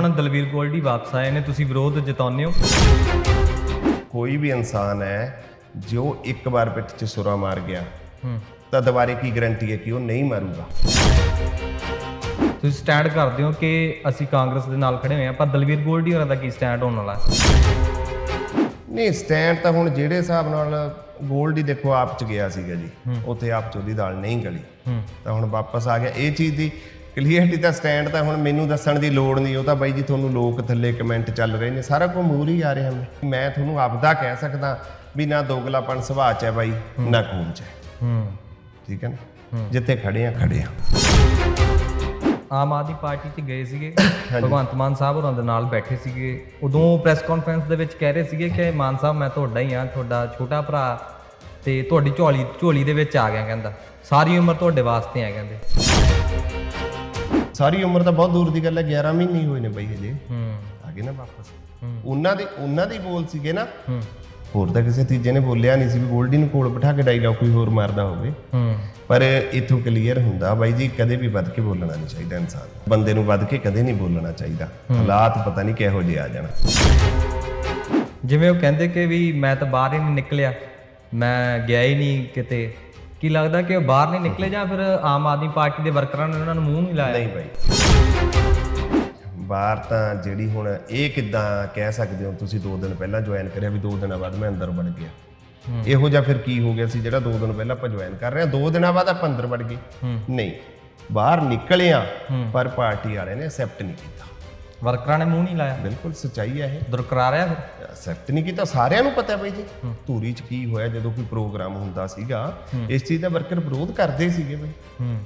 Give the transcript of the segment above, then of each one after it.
ਹੁਣ ਦਲਵੀਰ ਗੋਲਡੀ ਵਾਪਸ ਆਏ ਨੇ ਤੁਸੀਂ ਵਿਰੋਧ ਜਤਾਉਂਦੇ ਹੋ? ਕੋਈ ਵੀ ਇਨਸਾਨ ਹੈ ਜੋ ਇੱਕ ਵਾਰ ਪਿੱਠ 'ਚ ਸੁਰਾ ਮਾਰ ਗਿਆ ਹੂੰ। ਤਾਂ ਦੁਬਾਰੇ ਕੀ ਗਾਰੰਟੀ ਹੈ ਕਿ ਉਹ ਨਹੀਂ ਮਾਰੂਗਾ? ਤੁਸੀਂ ਸਟੈਂਡ ਕਰਦੇ ਹੋ ਕਿ ਅਸੀਂ ਕਾਂਗਰਸ ਦੇ ਨਾਲ ਖੜੇ ਹੋਏ ਹਾਂ ਪਰ ਦਲਵੀਰ ਗੋਲਡੀ ਹੋਰਾਂ ਦਾ ਕੀ ਸਟੈਂਡ ਹੋਣ ਵਾਲਾ ਹੈ? ਨਹੀਂ ਸਟੈਂਡ ਤਾਂ ਹੁਣ ਜਿਹੜੇ ਹਿਸਾਬ ਨਾਲ ਗੋਲਡ ਦੇਖੋ ਆਪ ਚ ਗਿਆ ਸੀਗਾ ਜੀ। ਉੱਥੇ ਆਪ ਚ ਉਹਦੀ ਦਾਲ ਨਹੀਂ ਗਲੀ। ਤਾਂ ਹੁਣ ਵਾਪਸ ਆ ਗਿਆ। ਇਹ ਚੀਜ਼ ਦੀ ਕਲੀਅਰਟੀ ਤਾਂ ਸਟੈਂਡ ਤਾਂ ਹੁਣ ਮੈਨੂੰ ਦੱਸਣ ਦੀ ਲੋੜ ਨਹੀਂ ਉਹ ਤਾਂ ਬਾਈ ਜੀ ਤੁਹਾਨੂੰ ਲੋਕ ਥੱਲੇ ਕਮੈਂਟ ਚੱਲ ਰਹੇ ਨੇ ਸਾਰਾ ਕੁਝ ਮੂਰ ਹੀ ਆ ਰਿਹਾ ਮੈਂ ਤੁਹਾਨੂੰ ਆਪਦਾ ਕਹਿ ਸਕਦਾ ਵੀ ਨਾ ਦੋਗਲਾਪਨ ਸੁਭਾਅ ਚ ਹੈ ਬਾਈ ਨਾ ਖੂਨ ਚ ਹੈ। ਹੂੰ। ਠੀਕ ਹੈ ਨਾ? ਜਿੱਥੇ ਖੜੇ ਆ ਖੜੇ ਆ। ਆਮ ਆਦਮੀ ਪਾਰਟੀ 'ਚ ਗਏ ਸੀਗੇ ਭਗਵੰਤ ਮਾਨ ਸਾਹਿਬ ਹੋਰਾਂ ਦੇ ਨਾਲ ਬੈਠੇ ਸੀਗੇ। ਉਦੋਂ ਪ੍ਰੈਸ ਕਾਨਫਰੰਸ ਦੇ ਵਿੱਚ ਕਹਿ ਰਹੇ ਸੀਗੇ ਕਿ ਮਾਨ ਸਾਹਿਬ ਮੈਂ ਤੁਹਾਡਾ ਹੀ ਆ ਤੁਹਾਡਾ ਛੋਟਾ ਭਰਾ ਤੇ ਤੁਹਾਡੀ ਝੋਲੀ ਝੋਲੀ ਦੇ ਵਿੱਚ ਆ ਗਿਆ ਕਹਿੰਦਾ। ਸਾਰੀ ਉਮਰ ਤੁਹਾਡੇ ਵਾਸਤੇ ਆ ਕਹਿੰਦੇ। ਸਾਰੀ ਉਮਰ ਤਾਂ ਬਹੁਤ ਦੂਰ ਦੀ ਗੱਲ ਹੈ 11 ਮਹੀਨੇ ਹੀ ਹੋਏ ਨੇ ਬਾਈ ਹਜੇ। ਹੂੰ। ਆ ਗਏ ਨਾ ਵਾਪਸ। ਉਹਨਾਂ ਦੇ ਉਹਨਾਂ ਦੇ ਬੋਲ ਸੀਗੇ ਨਾ। ਹੂੰ। ਹੋਰ ਤਾਂ ਕਿਸੇ ਤੀਜੇ ਨੇ ਬੋਲਿਆ ਨਹੀਂ ਸੀ ਵੀ ਗੋਲਡੀ ਨੂੰ ਕੋਲ ਬਿਠਾ ਕੇ ਡਾਇਲੌਗ ਕੋਈ ਹੋਰ ਮਾਰਦਾ ਹੋਵੇ। ਹੂੰ। ਪਰ ਇਥੋਂ ਕਲੀਅਰ ਹੁੰਦਾ ਬਾਈ ਜੀ ਕਦੇ ਵੀ ਵੱਧ ਕੇ ਬੋਲਣਾ ਨਹੀਂ ਚਾਹੀਦਾ ਇਨਸਾਨ। ਬੰਦੇ ਨੂੰ ਵੱਧ ਕੇ ਕਦੇ ਨਹੀਂ ਬੋਲਣਾ ਚਾਹੀਦਾ। ਹਾਲਾਤ ਪਤਾ ਨਹੀਂ ਕਿਹੋ ਜਿਹੇ ਆ ਜਾਣ। ਜਿਵੇਂ ਉਹ ਕਹਿੰਦੇ ਕਿ ਵੀ ਮੈਂ ਤਾਂ ਬਾਹਰ ਹੀ ਨਹੀਂ ਨਿਕਲਿਆ। ਮੈਂ ਗਿਆ ਹੀ ਨਹੀਂ ਕਿਤੇ। ਕੀ ਲੱਗਦਾ ਕਿ ਉਹ ਬਾਹਰ ਨਹੀਂ ਨਿਕਲੇ ਜਾਂ ਫਿਰ ਆਮ ਆਦਮੀ ਪਾਰਟੀ ਦੇ ਵਰਕਰਾਂ ਨੇ ਉਹਨਾਂ ਨੂੰ ਮੂੰਹ ਨਹੀਂ ਲਾਇਆ? ਨਹੀਂ ਬਾਈ ਬਾਹਰ ਤਾਂ ਜਿਹੜੀ ਹੁਣ ਇਹ ਕਿਦਾਂ ਕਹਿ ਸਕਦੇ ਹੋ ਤੁਸੀਂ 2 ਦਿਨ ਪਹਿਲਾਂ ਜੁਆਇਨ ਕਰਿਆ ਵੀ 2 ਦਿਨਾਂ ਬਾਅਦ ਮੈਂ ਅੰਦਰ ਵੜ ਗਿਆ। ਇਹੋ ਜਿਹਾ ਫਿਰ ਕੀ ਹੋ ਗਿਆ ਸੀ ਜਿਹੜਾ 2 ਦਿਨ ਪਹਿਲਾਂ ਆਪਾਂ ਜੁਆਇਨ ਕਰ ਰਹੇ ਹਾਂ 2 ਦਿਨਾਂ ਬਾਅਦ ਆਪਾਂ ਅੰਦਰ ਵੜ ਗਏ। ਨਹੀਂ ਬਾਹਰ ਨਿਕਲਿਆ ਪਰ ਪਾਰਟੀ ਵਾਲਿਆਂ ਨੇ ਐਕਸੈਪਟ ਨਹੀਂ ਕੀਤਾ। ਵਰਕਰਾਂ ਨੇ ਮੂੰਹ ਨਹੀਂ ਲਾਇਆ। ਬਿਲਕੁਲ ਸੱਚਾਈ ਹੈ ਇਹ। ਦੁਰਕਰਾਰ ਫਿਰ। ਐਕਸੈਪਟ ਨਹੀਂ ਕੀਤਾ ਸਾਰਿਆਂ ਨੂੰ ਪਤਾ ਹੈ ਬਾਈ ਜੀ ਧੂਰੀ ਚ ਕੀ ਹੋਇਆ ਜਦੋਂ ਕੋਈ ਪ੍ਰੋਗਰਾਮ ਹੁੰਦਾ ਸੀਗਾ ਇਸ ਚੀਜ਼ ਦਾ ਵਰਕਰ ਵਿਰੋਧ ਕਰਦੇ ਸੀਗੇ ਬਾਈ। ਹੂੰ।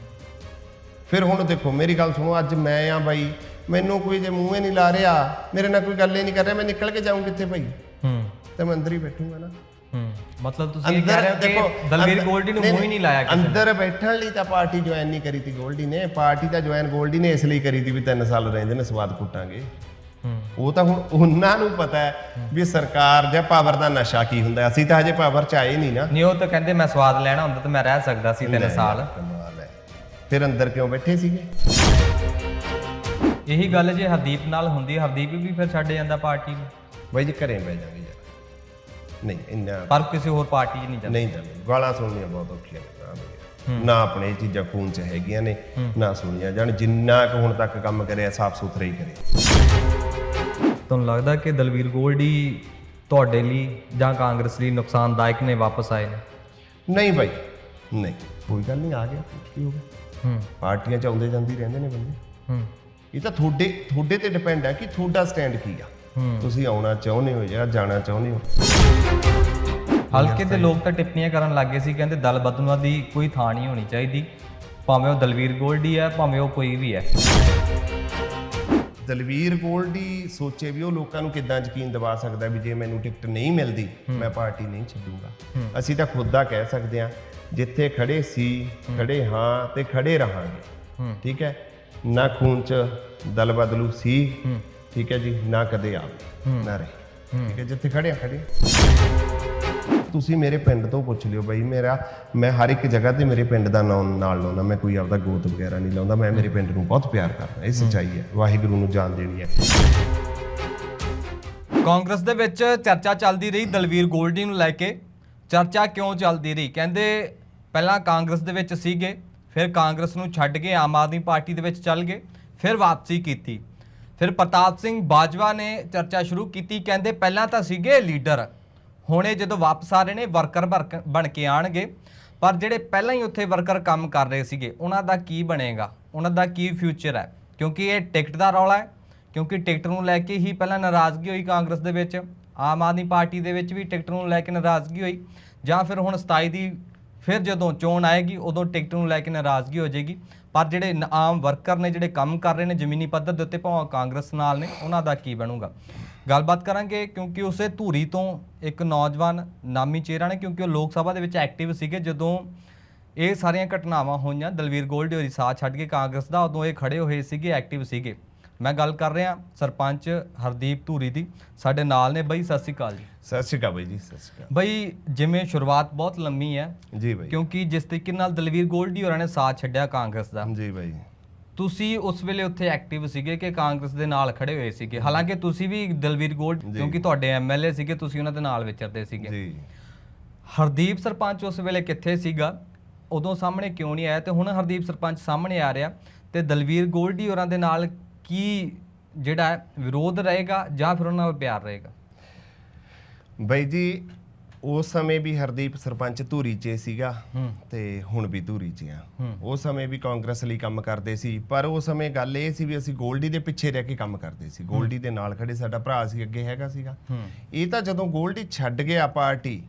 ਫਿਰ ਹੁਣ ਦੇਖੋ ਮੇਰੀ ਗੱਲ ਸੁਣੋ ਅੱਜ ਮੈਂ ਆ ਬਾਈ ਮੈਨੂੰ ਕੋਈ ਜੇ ਮੂੰਹੇ ਨਹੀਂ ਲਾ ਰਿਹਾ ਮੇਰੇ ਨਾਲ ਕੋਈ ਗੱਲ ਹੀ ਨਹੀਂ ਕਰ ਰਿਹਾ ਮੈਂ ਨਿਕਲ ਕੇ ਜਾਊਂ ਕਿੱਥੇ ਭਾਈ ਹੂੰ। ਤੇ ਮੈਂ ਅੰਦਰ ਹੀ ਬੈਠੂੰਗਾ ਨਾ। ਹੂੰ ਮਤਲਬ ਤੁਸੀਂ ਇਹ ਕਹਿ ਰਹੇ ਹੋ ਕਿ ਦਲਵੀਰ ਗੋਲਡੀ ਨੂੰ ਮੂੰਹ ਹੀ ਨਹੀਂ ਲਾਇਆ ਕਿਸੇ। ਅੰਦਰ ਬੈਠਣ ਲਈ ਤਾਂ ਪਾਰਟੀ ਜੁਆਇਨ ਨਹੀਂ ਕਰੀ ਤੀ ਗੋਲਡੀ ਨੇ। ਪਾਰਟੀ ਤਾਂ ਜੁਆਇਨ ਗੋਲਡੀ ਨੇ ਇਸ ਲਈ ਕਰੀ ਤੀ ਵੀ 3 ਸਾਲ ਰਹਿੰਦੇ ਨੇ ਸਵਾਦ ਕੁੱਟਾਂਗੇ। ਉਹ ਤਾਂ ਹੁਣ ਉਹਨਾਂ ਨੂੰ ਪਤਾ ਹੈ ਵੀ ਸਰਕਾਰ ਜਾਂ ਪਾਵਰ ਦਾ ਨਸ਼ਾ ਕੀ ਹੁੰਦਾ ਅਸੀਂ ਤਾਂ ਹਜੇ ਪਾਵਰ ਚ ਆਏ ਨਹੀਂ ਨਾ। ਨਹੀਂ ਉਹ ਤਾਂ ਕਹਿੰਦੇ ਮੈਂ ਸਵਾਦ ਲੈਣਾ ਹੁੰਦਾ ਤਾਂ ਮੈਂ ਰਹਿ ਸਕਦਾ ਸੀ 3 ਸਾਲ। ਫਿਰ ਅੰਦਰ ਕਿਉਂ ਬੈਠੇ ਸੀਗੇ? ਇਹੀ ਗੱਲ ਜੇ ਹਰਦੀਪ ਨਾਲ ਹੁੰਦੀ ਹਰਦੀਪ ਵੀ ਫਿਰ ਛੱਡ ਜਾਂਦਾ ਪਾਰਟੀ ਨੂੰ। ਬਾਈ ਜੀ ਘਰੇ ਬਹਿ ਜਾਵਾਂਗੇ ਯਾਰ। ਨਹੀਂ ਇੰਨਾ ਪਰ ਕਿਸੇ ਹੋਰ ਪਾਰਟੀ 'ਚ ਨਹੀਂ ਜਾਂਦਾ। ਨਹੀਂ ਜਾਂਦੇ। ਗਾਲਾਂ ਸੁਣਨੀਆਂ ਬਹੁਤ ਔਖੀਆਂ ਨੇ ਭਰਾ ਮੇਰੇ। ਨਾ ਆਪਣੇ ਇਹ ਚੀਜ਼ਾਂ ਖੂਨ ਚ ਹੈਗੀਆਂ ਨੇ ਨਾ ਸੁਣੀਆਂ ਜਾਣ ਜਿੰਨਾ ਕੁ ਹੁਣ ਤੱਕ ਕੰਮ ਕਰਿਆ ਸਾਫ਼ ਸੁਥਰਾ ਹੀ ਕਰੇ। ਤੁਹਾਨੂੰ ਲੱਗਦਾ ਕਿ ਦਲਵੀਰ ਗੋਲਡੀ ਤੁਹਾਡੇ ਲਈ ਜਾਂ ਕਾਂਗਰਸ ਲਈ ਨੁਕਸਾਨਦਾਇਕ ਨੇ ਵਾਪਸ ਆਏ ਨੇ? ਨਹੀਂ ਬਾਈ ਨਹੀਂ। ਕੋਈ ਗੱਲ ਨਹੀਂ ਆ ਗਿਆ ਕੀ ਹੋ ਗਿਆ? ਹੂੰ। ਪਾਰਟੀਆਂ ਚ ਆਉਂਦੇ ਜਾਂਦੀ ਰਹਿੰਦੇ ਨੇ ਬੰਦੇ। ਹੂੰ। ਇਹ ਤਾਂ ਤੁਹਾਡੇ ਤੁਹਾਡੇ ਤੇ ਡਿਪੈਂਡ ਹੈ ਕਿ ਤੁਹਾਡਾ ਸਟੈਂਡ ਕੀ ਆ। ਤੁਸੀਂ ਆਉਣਾ ਚਾਹੁੰਦੇ ਹੋ ਜਾਂ ਜਾਣਾ ਚਾਹੁੰਦੇ ਹੋ? ਹਲਕੇ ਦੇ ਲੋਕ ਤਾਂ ਟਿੱਪਣੀਆਂ ਕਰਨ ਲੱਗੇ ਸੀ ਕਹਿੰਦੇ ਦਲ ਬਦਲੂਆਂ ਦੀ ਕੋਈ ਥਾਂ ਨਹੀਂ ਹੋਣੀ ਚਾਹੀਦੀ। ਭਾਵੇਂ ਉਹ ਦਲਵੀਰ ਗੋਲਡੀ ਹੈ ਭਾਵੇਂ ਉਹ ਕੋਈ ਵੀ ਹੈ। ਦਲਵੀਰ ਗੋਲਡੀ ਸੋਚੇ ਵੀ ਉਹ ਲੋਕਾਂ ਨੂੰ ਕਿੱਦਾਂ ਯਕੀਨ ਦਿਵਾ ਸਕਦਾ ਵੀ ਜੇ ਮੈਨੂੰ ਟਿਕਟ ਨਹੀਂ ਮਿਲਦੀ ਮੈਂ ਪਾਰਟੀ ਨਹੀਂ ਛੱਡੂਗਾ। ਅਸੀਂ ਤਾਂ ਖੁਦ ਦਾ ਕਹਿ ਸਕਦੇ ਹਾਂ ਜਿੱਥੇ ਖੜੇ ਸੀ ਖੜੇ ਹਾਂ ਤੇ ਖੜੇ ਰਹਾਂਗੇ। ਠੀਕ ਹੈ? ਨਾ ਖੂਨ ਚ ਦਲ ਬਦਲੂ ਸੀ ਠੀਕ ਹੈ ਜੀ ਨਾ ਕਦੇ ਆਵੇ ਨਾ ਰਹੇ। ਠੀਕ ਹੈ ਜਿੱਥੇ ਖੜੇ ਆ ਖੜੇ। ਤੁਸੀਂ ਮੇਰੇ ਪਿੰਡ ਤੋਂ ਪੁੱਛ ਲਿਓ ਬਈ ਮੇਰਾ ਮੈਂ ਹਰ ਇੱਕ ਜਗ੍ਹਾ ਤੇ ਮੇਰੇ ਪਿੰਡ ਦਾ ਨਾਮ ਨਾਲ ਲਾਉਂਦਾ ਮੈਂ ਕੋਈ ਆਪਦਾ ਗੋਤ ਵਗੈਰਾ ਨਹੀਂ ਲਾਉਂਦਾ ਮੈਂ ਮੇਰੇ ਪਿੰਡ ਨੂੰ ਬਹੁਤ ਪਿਆਰ ਕਰਦਾ ਇਹ ਸੱਚਾਈ ਹੈ ਵਾਹਿਗੁਰੂ ਨੂੰ ਜਾਣ ਦੇਣੀ ਹੈ। ਕਾਂਗਰਸ ਦੇ ਵਿੱਚ ਚਰਚਾ ਚੱਲਦੀ ਰਹੀ ਦਲਵੀਰ ਗੋਲਡੀ ਨੂੰ ਲੈ ਕੇ। ਚਰਚਾ ਕਿਉਂ ਚੱਲਦੀ ਰਹੀ? ਕਹਿੰਦੇ ਪਹਿਲਾਂ ਕਾਂਗਰਸ ਦੇ ਵਿੱਚ ਸੀਗੇ ਫਿਰ ਕਾਂਗਰਸ ਨੂੰ ਛੱਡ ਕੇ ਆਮ ਆਦਮੀ ਪਾਰਟੀ ਦੇ ਵਿੱਚ ਚੱਲ ਗਏ ਫਿਰ ਵਾਪਸੀ ਕੀਤੀ। ਫਿਰ ਪ੍ਰਤਾਪ ਸਿੰਘ ਬਾਜਵਾ ਨੇ ਚਰਚਾ ਸ਼ੁਰੂ ਕੀਤੀ, ਕਹਿੰਦੇ ਪਹਿਲਾਂ ਤਾਂ ਸੀਗੇ ਲੀਡਰ, ਹੁਣ ਇਹ ਜਦੋਂ ਵਾਪਸ ਆ ਰਹੇ ਨੇ, ਵਰਕਰ ਵਰਕ- ਬਣ ਕੇ ਆਣਗੇ, ਪਰ ਜਿਹੜੇ ਪਹਿਲਾਂ ਹੀ ਉੱਥੇ ਵਰਕਰ ਕੰਮ ਕਰ ਰਹੇ ਸੀਗੇ, ਉਹਨਾਂ ਦਾ ਕੀ ਬਣੇਗਾ? ਉਹਨਾਂ ਦਾ ਕੀ ਫਿਊਚਰ ਹੈ? ਕਿਉਂਕਿ ਇਹ ਟਿਕਟ ਦਾ ਰੌਲਾ ਹੈ, ਕਿਉਂਕਿ ਟਿਕਟ ਨੂੰ ਲੈ ਕੇ ਹੀ ਪਹਿਲਾਂ ਨਾਰਾਜ਼ਗੀ ਹੋਈ ਕਾਂਗਰਸ ਦੇ ਵਿੱਚ, ਆਮ ਆਦਮੀ ਪਾਰਟੀ ਦੇ ਵਿੱਚ ਵੀ ਟਿਕਟ ਨੂੰ ਲੈ ਕੇ ਨਾਰਾਜ਼ਗੀ ਹੋਈ, ਜਾਂ ਫਿਰ ਹੁਣ 27 ਦੀ ਫਿਰ ਜਦੋਂ ਚੋਣ ਆਏਗੀ, ਉਦੋਂ ਟਿਕਟ ਨੂੰ ਲੈ ਕੇ ਨਾਰਾਜ਼ਗੀ ਹੋ ਜਾਏਗੀ। ਪਰ ਜਿਹੜੇ ਨ- ਆਮ ਵਰਕਰ ਨੇ, ਜਿਹੜੇ ਕੰਮ ਕਰ ਰਹੇ ਨੇ ਜ਼ਮੀਨੀ ਪੱਧਰ ਦੇ ਉੱਤੇ, ਭਾਵੇਂ ਕਾਂਗਰਸ ਨਾਲ ਨੇ, ਉਹਨਾਂ ਦਾ ਕੀ ਬਣੂਗਾ? ਗੱਲਬਾਤ ਕਰਾਂਗੇ ਕਿਉਂਕਿ ਉਸੇ ਧੂਰੀ ਤੋਂ ਇੱਕ ਨੌਜਵਾਨ ਨਾਮੀ ਚਿਹਰਾ ਨੇ, ਕਿਉਂਕਿ ਉਹ ਲੋਕ ਸਭਾ ਦੇ ਵਿੱਚ ਐਕਟਿਵ ਸੀਗੇ, ਜਦੋਂ ਇਹ ਸਾਰੀਆਂ ਘਟਨਾਵਾਂ ਹੋਈਆਂ, ਦਲਵੀਰ ਗੋਲਡੀ ਹੋਰੀ ਸਾਥ ਛੱਡ ਕੇ ਕਾਂਗਰਸ ਦਾ, ਉਦੋਂ ਇਹ ਖੜੇ ਹੋਏ ਸੀਗੇ, ਐਕਟਿਵ ਸੀਗੇ। ਮੈਂ ਗੱਲ ਕਰ ਰਿਹਾ ਸਰਪੰਚ ਹਰਦੀਪ ਧੂਰੀ ਦੀ। ਸਾਡੇ ਨਾਲ ਨੇ ਬਈ ਸਤਿ ਸ਼੍ਰੀ ਅਕਾਲ ਜੀ। ਸਤਿ ਸ਼੍ਰੀ ਅਕਾਲ ਬਾਈ ਜੀ ਸਤਿ ਸ਼੍ਰੀ ਬਈ ਜਿਵੇਂ ਸ਼ੁਰੂਆਤ ਬਹੁਤ ਲੰਮੀ ਹੈ ਅਕਾਲ ਜੀ ਬਾਈ। ਕਿਉਂਕਿ ਜਿਸ ਤਰੀਕੇ ਨਾਲ ਦਲਵੀਰ ਗੋਲਡੀ ਹੋਰਾਂ ਨੇ ਸਾਥ ਛੱਡਿਆ ਕਾਂਗਰਸ ਦਾ। ਜੀ ਬਾਈ। ਤੁਸੀਂ ਉਸ ਵੇਲੇ ਉੱਥੇ ਐਕਟਿਵ ਸੀਗੇ ਕਿ ਕਾਂਗਰਸ ਦੇ ਨਾਲ ਖੜੇ ਹੋਏ ਸੀਗੇ? ਹਾਲਾਂਕਿ ਤੁਸੀਂ ਵੀ ਦਲਵੀਰ ਗੋਲਡ ਕਿਉਂਕਿ ਤੁਹਾਡੇ ਐਮਐਲਏ ਸੀਗੇ ਤੁਸੀਂ ਉਹਨਾਂ ਦੇ ਨਾਲ ਵਿਚਰਦੇ ਸੀਗੇ। ਜੀ। ਹਰਦੀਪ ਸਰਪੰਚ ਉਸ ਵੇਲੇ ਕਿੱਥੇ ਸੀਗਾ? ਉਦੋਂ ਸਾਹਮਣੇ ਕਿਉਂ ਨਹੀਂ ਆਇਆ? ਤੇ ਹੁਣ ਹਰਦੀਪ ਸਰਪੰਚ ਸਾਹਮਣੇ ਆ ਰਿਹਾ ਤੇ ਦਲਵੀਰ ਗੋਲਡੀ ਹੋਰਾਂ ਦੇ ਨਾਲ ਕੀ ਜਿਹੜਾ ਹੈ ਵਿਰੋਧ ਰਹੇਗਾ ਜਾਂ ਫਿਰ ਉਹਨਾਂ ਨਾਲ ਪਿਆਰ ਰਹੇਗਾ? ਬਾਈ ਜੀ ਉਸ ਸਮੇਂ ਵੀ ਹਰਦੀਪ ਸਰਪੰਚ ਧੂਰੀ 'ਚ ਸੀਗਾ ਤੇ ਹੁਣ ਵੀ ਧੂਰੀ 'ਚ ਆ। ਉਸ ਸਮੇਂ ਵੀ ਕਾਂਗਰਸ ਲਈ ਕੰਮ ਕਰਦੇ ਸੀ ਪਰ ਉਸ ਸਮੇਂ ਗੱਲ ਇਹ ਸੀ ਵੀ ਅਸੀਂ ਗੋਲਡੀ ਦੇ ਪਿੱਛੇ ਰਹਿ ਕੇ ਕੰਮ ਕਰਦੇ ਸੀ। ਗੋਲਡੀ ਦੇ ਨਾਲ ਖੜੇ ਸਾਡਾ ਭਰਾ ਸੀ ਅੱਗੇ ਹੈਗਾ ਸੀਗਾ। ਇਹ ਤਾਂ ਜਦੋਂ ਗੋਲਡੀ ਛੱਡ ਗਿਆ ਪਾਰਟੀ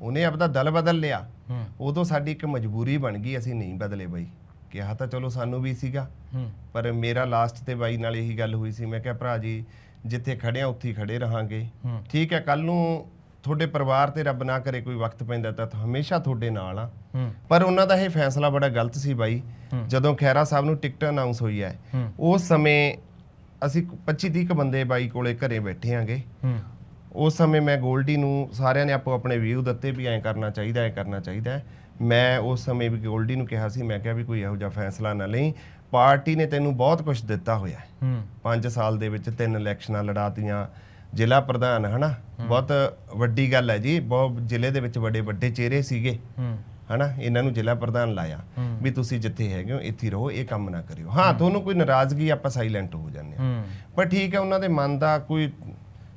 ਉਹਨੇ ਆਪਦਾ ਦਲ ਬਦਲ ਲਿਆ। ਉਦੋਂ ਸਾਡੀ ਇੱਕ ਮਜਬੂਰੀ ਬਣ ਗਈ ਅਸੀਂ ਨਹੀਂ ਬਦਲੇ ਬਾਈ। ਕਿਹਾ ਤਾਂ ਚਲੋ ਸਾਨੂੰ ਵੀ ਸੀਗਾ। ਪਰ ਮੇਰਾ ਲਾਸਟ ਤੇ ਬਾਈ ਨਾਲ ਇਹੀ ਗੱਲ ਹੋਈ ਸੀ ਮੈਂ ਕਿਹਾ ਭਰਾ ਜੀ ਜਿੱਥੇ ਖੜੇ ਆ ਉੱਥੇ ਹੀ ਖੜੇ ਰਹਾਂਗੇ। ਠੀਕ ਹੈ ਕੱਲ ਨੂੰ ਤੁਹਾਡੇ ਪਰਿਵਾਰ ਤੇ ਰੱਬ ਨਾ ਕਰੇ ਕੋਈ ਵਕਤ ਪੈਂਦਾ ਤਾਂ ਹਮੇਸ਼ਾ ਤੁਹਾਡੇ ਨਾਲ ਆ। ਪਰ ਉਹਨਾਂ ਦਾ ਇਹ ਫੈਸਲਾ ਬੜਾ ਗਲਤ ਸੀ ਬਾਈ। ਜਦੋਂ ਖੈਰਾ ਸਾਹਿਬ ਨੂੰ ਟਿਕਟ ਅਨਾਉਂਸ ਹੋਈ ਹੈ ਉਸ ਸਮੇਂ ਅਸੀਂ 25 30 ਕੁ ਬੰਦੇ ਬਾਈ ਕੋਲੇ ਘਰੇ ਬੈਠੇ ਆਂਗੇ ਉਸ ਸਮੇਂ ਮੈਂ ਗੋਲਡੀ ਨੂੰ ਸਾਰਿਆਂ ਨੇ ਆਪੋ ਆਪਣੇ ਵਿਊ ਦਿੱਤੇ ਵੀ ਐਂ ਕਰਨਾ ਚਾਹੀਦਾ ਐਂ ਕਰਨਾ ਚਾਹੀਦਾ। ਹੈ। ਮੈਂ ਉਸ ਸਮੇਂ ਵੀ ਗੋਲਡੀ ਨੂੰ ਕਿਹਾ ਸੀ ਮੈਂ ਕਿਹਾ ਵੀ ਕੋਈ ਇਹੋ ਜਿਹਾ ਫੈਸਲਾ ਨਾ ਲਈ। ਪਾਰਟੀ ਨੇ ਤੈਨੂੰ ਬਹੁਤ ਕੁਝ ਦਿੱਤਾ ਹੋਇਆ ਹੈ। ਹੂੰ। 5 ਸਾਲ ਦੇ ਵਿੱਚ ਤਿੰਨ ਇਲੈਕਸ਼ਨਾਂ ਲੜਾਤੀਆਂ ਜ਼ਿਲ੍ਹਾ ਪ੍ਰਧਾਨ ਹਨਾ? ਬਹੁਤ ਵੱਡੀ ਗੱਲ ਹੈ ਜੀ। ਬਹੁਤ ਜ਼ਿਲ੍ਹੇ ਦੇ ਵਿੱਚ ਵੱਡੇ ਵੱਡੇ ਚਿਹਰੇ ਸੀਗੇ। ਹੂੰ। ਹਨਾ? ਇਹਨਾਂ ਨੂੰ ਜ਼ਿਲ੍ਹਾ ਪ੍ਰਧਾਨ ਲਾਇਆ। ਵੀ ਤੁਸੀਂ ਜਿੱਥੇ ਹੈਗੇ ਹੋ ਇੱਥੇ ਰਹੋ ਇਹ ਕੰਮ ਨਾ ਕਰਿਓ। ਹਾਂ ਤੁਹਾਨੂੰ ਕੋਈ ਨਾਰਾਜ਼ਗੀ ਆਪਾਂ ਸਾਇਲੈਂਟ ਹੋ ਜਾਂਦੇ ਹਾਂ। ਹੂੰ। ਪਰ ਠੀਕ ਹੈ ਉਹਨਾਂ ਦੇ ਮਨ ਦਾ ਕੋਈ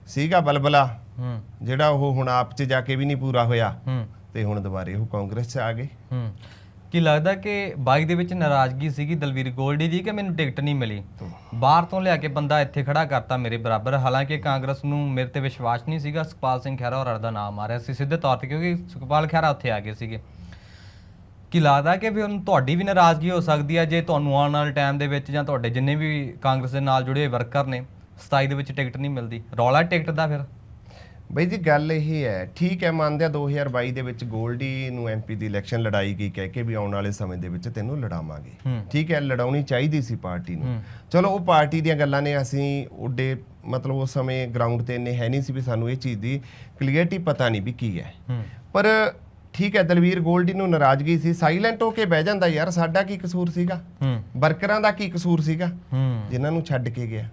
ਸੀਗਾ ਬਲਬਲਾ ਹੂੰ। ਜਿਹੜਾ ਉਹ ਹੁਣ ਆਪ 'ਚ ਜਾ ਕੇ ਵੀ ਨਹੀਂ ਪੂਰਾ ਹੋਇਆ। ਹੂੰ। ਤੇ ਹੁਣ ਦੁਬਾਰੇ ਉਹ ਕਾਂਗਰਸ 'ਚ ਆ ਗਏ। ਹੂੰ। ਕੀ ਲੱਗਦਾ ਕਿ ਬਾਈ ਦੇ ਵਿੱਚ ਨਾਰਾਜ਼ਗੀ ਸੀਗੀ ਦਲਵੀਰ ਗੋਲਡੀ ਦੀ ਕਿ ਮੈਨੂੰ ਟਿਕਟ ਨਹੀਂ ਮਿਲੀ? ਬਾਹਰ ਤੋਂ ਲਿਆ ਕੇ ਬੰਦਾ ਇੱਥੇ ਖੜਾ ਕਰਤਾ ਮੇਰੇ ਬਰਾਬਰ। ਹਾਲਾਂਕਿ ਕਾਂਗਰਸ ਨੂੰ ਮੇਰੇ ਤੇ ਵਿਸ਼ਵਾਸ ਨਹੀਂ ਸੀਗਾ। ਸੁਖਪਾਲ ਸਿੰਘ ਖਹਿਰਾ ਹੋਰਾਂ ਦਾ ਨਾਮ ਆ ਰਿਹਾ ਸੀ ਸਿੱਧੇ ਤੌਰ ਤੇ ਕਿਉਂਕਿ ਸੁਖਪਾਲ ਖਹਿਰਾ ਉੱਥੇ ਆ ਗਏ ਸੀਗੇ। ਕੀ ਲੱਗਦਾ ਕਿ ਵੀ ਹੁਣ ਤੁਹਾਡੀ ਵੀ ਨਾਰਾਜ਼ਗੀ ਹੋ ਸਕਦੀ ਹੈ ਜੇ ਤੁਹਾਨੂੰ ਆਉਣ ਵਾਲੇ ਟਾਈਮ ਦੇ ਵਿੱਚ ਜਾਂ ਤੁਹਾਡੇ ਜਿੰਨੇ ਵੀ ਕਾਂਗਰਸ ਦੇ ਨਾਲ ਜੁੜੇ ਵਰਕਰ ਨੇ 27 ਦੇ ਵਿੱਚ ਟਿਕਟ ਨਹੀਂ ਮਿਲਦੀ। ਰੌਲਾ ਟਿਕਟ ਦਾ ਫਿਰ। ਬਈ ਜੀ ਗੱਲ ਇਹ ਹੈ ਠੀਕ ਹੈ ਮੰਨਦੇ ਆ 2022 ਦੇ ਵਿੱਚ ਗੋਲਡੀ ਨੂੰ ਐਮਪੀ ਦੀ ਇਲੈਕਸ਼ਨ ਲੜਾਈ ਗਈ ਕਹਿ ਕੇ ਵੀ ਆਉਣ ਵਾਲੇ ਸਮੇਂ ਦੇ ਵਿੱਚ ਤੈਨੂੰ ਲੜਾਵਾਂਗੇ। ਠੀਕ ਹੈ ਲੜਾਉਣੀ ਚਾਹੀਦੀ ਸੀ ਪਾਰਟੀ ਨੂੰ। ਚਲੋ ਉਹ ਪਾਰਟੀ ਦੀਆਂ ਗੱਲਾਂ ਨੇ ਅਸੀਂ ਉੱਡੇ ਮਤਲਬ ਉਸ ਸਮੇਂ ਗਰਾਊਂਡ ਤੇ ਇੰਨੇ ਹੈ ਨਹੀਂ ਸੀ ਵੀ ਸਾਨੂੰ ਇਹ ਚੀਜ਼ ਦੀ ਕਲੀਅਰਟੀ ਪਤਾ ਨਹੀਂ ਵੀ ਕੀ ਹੈ। ਪਰ ਠੀਕ ਹੈ ਦਲਵੀਰ ਗੋਲਡੀ ਨੂੰ ਨਾਰਾਜ਼ਗੀ ਸੀ ਸਾਇਲੈਂਟ ਹੋ ਕੇ ਬਹਿ ਜਾਂਦਾ ਯਾਰ ਸਾਡਾ ਕੀ ਕਸੂਰ ਸੀਗਾ? ਵਰਕਰਾਂ ਦਾ ਕੀ ਕਸੂਰ ਸੀਗਾ? ਜਿਨ੍ਹਾਂ ਨੂੰ ਛੱਡ ਕੇ ਗਿਆ।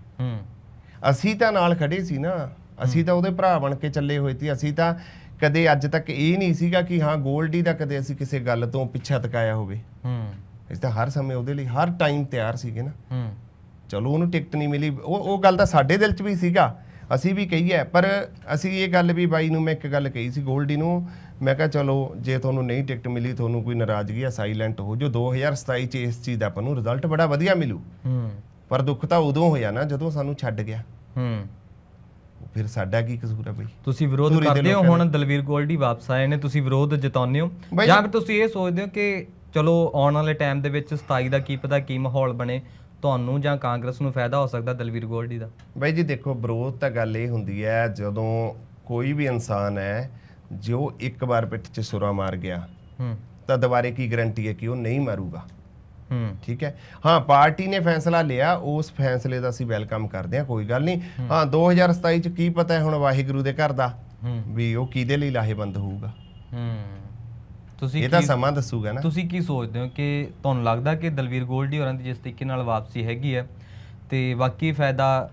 ਅਸੀਂ ਤਾਂ ਨਾਲ ਖੜੇ ਸੀ ਨਾ। ਅਸੀਂ ਤਾਂ ਉਹਦੇ ਭਰਾ ਬਣ ਕੇ ਚੱਲੇ ਹੋਏ ਸੀ। ਅਸੀਂ ਤਾਂ ਕਦੇ ਅੱਜ ਤੱਕ ਇਹ ਨਹੀਂ ਸੀਗਾ ਕਿ ਹਾਂ ਗੋਲਡੀ ਦਾ ਕਦੇ ਅਸੀਂ ਕਿਸੇ ਗੱਲ ਤੋਂ ਪਿੱਛਾ ਤਕਾਇਆ ਹੋਵੇ। ਹੂੰ। ਅਸੀਂ ਤਾਂ ਹਰ ਸਮੇਂ ਉਹਦੇ ਲਈ ਹਰ ਟਾਈਮ ਤਿਆਰ ਸੀਗੇ ਨਾ। ਹੂੰ। ਚਲੋ ਉਹਨੂੰ ਟਿਕਟ ਨਹੀਂ ਮਿਲੀ। ਉਹ ਉਹ ਗੱਲ ਤਾਂ ਸਾਡੇ ਦਿਲ 'ਚ ਵੀ ਸੀਗਾ। ਅਸੀਂ ਵੀ ਕਹੀ ਹੈ ਪਰ ਅਸੀਂ ਇਹ ਗੱਲ ਵੀ ਬਾਈ ਨੂੰ ਮੈਂ ਇੱਕ ਗੱਲ ਕਹੀ ਸੀ ਗੋਲਡੀ ਨੂੰ ਮੈਂ ਕਿਹਾ ਚਲੋ ਜੇ ਤੁਹਾਨੂੰ ਨਹੀਂ ਟਿਕਟ ਮਿਲੀ ਤੁਹਾਨੂੰ ਕੋਈ ਨਾਰਾਜ਼ਗੀ ਆ ਸਾਇਲੈਂਟ ਹੋ ਜੋ 2027 ਚ ਇਸ ਚੀਜ਼ ਦਾ ਆਪਾਂ ਨੂੰ ਰਿਜ਼ਲਟ ਬੜਾ ਵਧੀਆ ਮਿਲੂ। ਹੂੰ। ਪਰ ਦੁੱਖ ਤਾਂ ਉਦੋਂ ਹੋਇਆ ਨਾ ਜਦੋਂ ਸਾਨੂੰ ਛੱਡ ਗਿਆ। ਹੂੰ। ਫਿਰ ਸਾਡਾ ਕੀ ਕਸੂਰ ਹੈ ਬਈ? ਤੁਸੀਂ ਵਿਰੋਧ ਧੂਰੀ ਦੇ ਕਰਦੇ ਹੋ ਲੋਕਾਂ ਹੁਣ ਦਲਵੀਰ ਗੋਲਡੀ ਵਾਪਸ ਆਏ ਨੇ ਤੁਸੀਂ ਵਿਰੋਧ ਜਤਾਉਂਦੇ ਹੋ। ਬਾਈ- ਜਾਂ ਫਿਰ ਤੁਸੀਂ ਇਹ ਸੋਚਦੇ ਹੋ ਕਿ ਚਲੋ ਆਉਣ ਵਾਲੇ ਟਾਈਮ ਦੇ ਵਿੱਚ 27 ਦਾ ਕੀ ਪਤਾ ਕੀ ਮਾਹੌਲ ਬਣੇ ਤੁਹਾਨੂੰ ਜਾਂ ਕਾਂਗਰਸ ਨੂੰ ਫਾਇਦਾ ਹੋ ਸਕਦਾ ਦਲਵੀਰ ਗੋਲਡੀ ਦਾ? ਬਾਈ ਜੀ ਦੇਖੋ ਵਿਰੋਧ ਤਾਂ ਗੱਲ ਇਹ ਹੁੰਦੀ ਹੈ ਜਦੋਂ ਕੋਈ ਵੀ ਇਨਸਾਨ ਹੈ ਜੋ ਇੱਕ ਵਾਰ ਪਿੱਠ 'ਚ ਸੁਰਾ ਮਾਰ ਗਿਆ ਹੂੰ। ਤਾਂ ਦੁਬਾਰੇ ਕੀ ਗਾਰੰਟੀ ਹੈ ਕਿ ਉਹ ਨਹੀਂ ਮਾਰੂਗਾ? ਠੀਕ ਹੈ। ਹਾਂ ਪਾਰਟੀ ਨੇ ਫੈਸਲਾ ਲਿਆ ਉਸ ਫੈਸਲੇ ਦਾ ਅਸੀਂ ਵੈਲਕਮ ਕਰਦੇ ਹਾਂ ਕੋਈ ਗੱਲ ਨਹੀਂ। ਹਾਂ। 2027 ਚ ਕੀ ਪਤਾ ਹੈ ਹੁਣ ਵਾਹਿਗੁਰੂ ਦੇ ਘਰ ਦਾ ਵੀ ਉਹ ਕਿਹਦੇ ਲਈ ਲਾਹੇਬੰਦ ਹੋਊਗਾ? ਤੁਸੀਂ ਇਹ ਤਾਂ ਸਮਾਂ ਦੱਸੂਗਾ ਨਾ। ਤੁਸੀਂ ਕੀ ਸੋਚਦੇ ਹੋ ਕਿ ਤੁਹਾਨੂੰ ਲੱਗਦਾ ਕਿ ਦਲਵੀਰ ਗੋਲਡੀ ਹੋਰਾਂ ਦੀ ਜਿਸ ਤਰੀਕੇ ਨਾਲ ਵਾਪਸੀ ਹੈਗੀ ਹੈ ਤੇ ਵਾਕਈ ਫਾਇਦਾ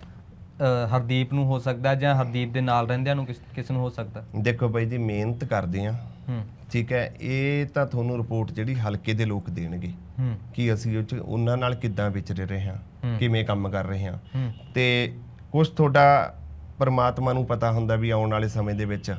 ਹਰਦੀਪ ਨੂੰ ਹੋ ਸਕਦਾ ਜਾਂ ਹਰਦੀਪ ਦੇ ਨਾਲ ਰਹਿੰਦਿਆਂ ਨੂੰ ਕਿਸ ਨੂੰ ਹੋ ਸਕਦਾ? ਦੇਖੋ ਬਾਈ ਜੀ ਮਿਹਨਤ ਕਰਦੇ ਆ ਹੂੰ। ਠੀਕ ਹੈ ਇਹ ਤਾਂ ਤੁਹਾਨੂੰ ਰਿਪੋਰਟ ਜਿਹੜੀ ਹਲਕੇ ਦੇ ਲੋਕ ਦੇਣਗੇ। ਕਿ ਅਸੀਂ ਉਹ 'ਚ ਉਹਨਾਂ ਨਾਲ ਕਿੱਦਾਂ ਵਿਚਰ ਰਹੇ ਹਾਂ। ਕਿਵੇਂ ਕੰਮ ਕਰ ਰਹੇ ਹਾਂ। ਤੇ ਕੁਝ ਤੁਹਾਡਾ ਪਰਮਾਤਮਾ ਨੂੰ ਪਤਾ ਹੁੰਦਾ ਵੀ ਆਉਣ ਵਾਲੇ ਸਮੇਂ ਦੇ ਵਿੱਚ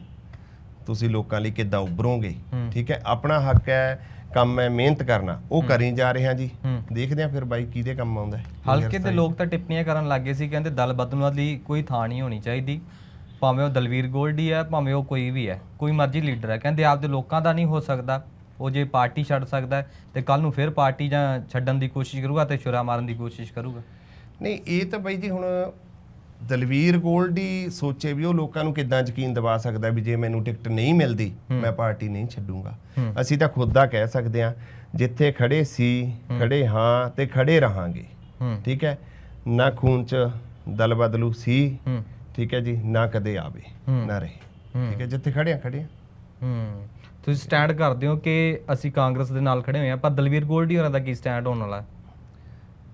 ਤੁਸੀਂ ਲੋਕਾਂ ਲਈ ਕਿੱਦਾਂ ਉੱਭਰੋਗੇ। ਠੀਕ ਹੈ? ਆਪਣਾ ਹੱਕ ਹੈ ਕੰਮ ਹੈ ਮਿਹਨਤ ਕਰਨਾ। ਉਹ ਕਰੀ ਜਾ ਰਹੇ ਹਾਂ ਜੀ। ਦੇਖਦੇ ਹਾਂ ਫਿਰ ਬਾਈ ਕਿਹਦੇ ਕੰਮ ਆਉਂਦਾ ਹਲਕੇ ਦੇ ਲੋਕ ਤਾਂ ਟਿੱਪਣੀਆਂ ਕਰਨ ਲੱਗੇ ਸੀ ਕਹਿੰਦੇ ਦਲ ਬਦਲਣ ਲਈ ਕੋਈ ਥਾਂ ਨਹੀਂ ਹੋਣੀ ਚਾਹੀਦੀ। ਭਾਵੇਂ ਉਹ ਦਲਵੀਰ ਗੋਲਡੀ ਹੈ ਭਾਵੇਂ ਉਹ ਕੋਈ ਵੀ ਹੈ। ਕੋਈ ਮਰਜ਼ੀ ਲੀਡਰ ਹੈ। ਕਹਿੰਦੇ ਆਪਦੇ ਲੋਕਾਂ ਦਾ ਨਹੀਂ ਹੋ ਸਕਦਾ। ਉਹ ਜੇ ਪਾਰਟੀ ਛੱਡ ਸਕਦਾ ਤੇ ਕੱਲ ਨੂੰ ਫਿਰ ਪਾਰਟੀ ਜਾਂ ਛੱਡਣ ਦੀ ਕੋਸ਼ਿਸ਼ ਕਰੂਗਾ ਤੇ ਛੁਰਾ ਮਾਰਨ ਦੀ ਕੋਸ਼ਿਸ਼ ਕਰੂਗਾ। ਨਹੀਂ ਇਹ ਤਾਂ ਬਾਈ ਜੀ ਹੁਣ ਦਲਵੀਰ ਗੋਲਡੀ ਸੋਚੇ ਵੀ ਉਹ ਲੋਕਾਂ ਨੂੰ ਕਿੱਦਾਂ ਯਕੀਨ ਦਿਵਾ ਸਕਦਾ ਵੀ ਜੇ ਮੈਨੂੰ ਟਿਕਟ ਨਹੀਂ ਮਿਲਦੀ ਮੈਂ ਪਾਰਟੀ ਨਹੀਂ ਛੱਡੂੰਗਾ। ਅਸੀਂ ਤਾਂ ਖੁਦ ਦਾ ਕਹਿ ਸਕਦੇ ਹਾਂ ਜਿੱਥੇ ਖੜੇ ਸੀ ਖੜੇ ਹਾਂ ਤੇ ਖੜੇ ਰਹਾਂਗੇ। ਠੀਕ ਹੈ? ਨਾ ਖੂਨ ਚ ਦਲ ਬਦਲੂ ਸੀ ਠੀਕ ਹੈ ਜੀ ਨਾ ਕਦੇ ਆਵੇ। ਨਾ ਰਹੇ। ਠੀਕ ਹੈ? ਜਿੱਥੇ ਖੜੇ ਆ ਖੜੇ ਆ ਹੂੰ। ਤੁਸੀਂ ਸਟੈਂਡ ਕਰਦੇ ਹੋ ਕਿ ਅਸੀਂ ਕਾਂਗਰਸ ਦੇ ਨਾਲ ਖੜੇ ਹੋਏ ਹਾਂ ਪਰ ਦਲਵੀਰ ਗੋਲਡੀ ਹੋਰਾਂ ਦਾ ਕੀ ਸਟੈਂਡ ਹੋਣ ਵਾਲਾ? ਹੈ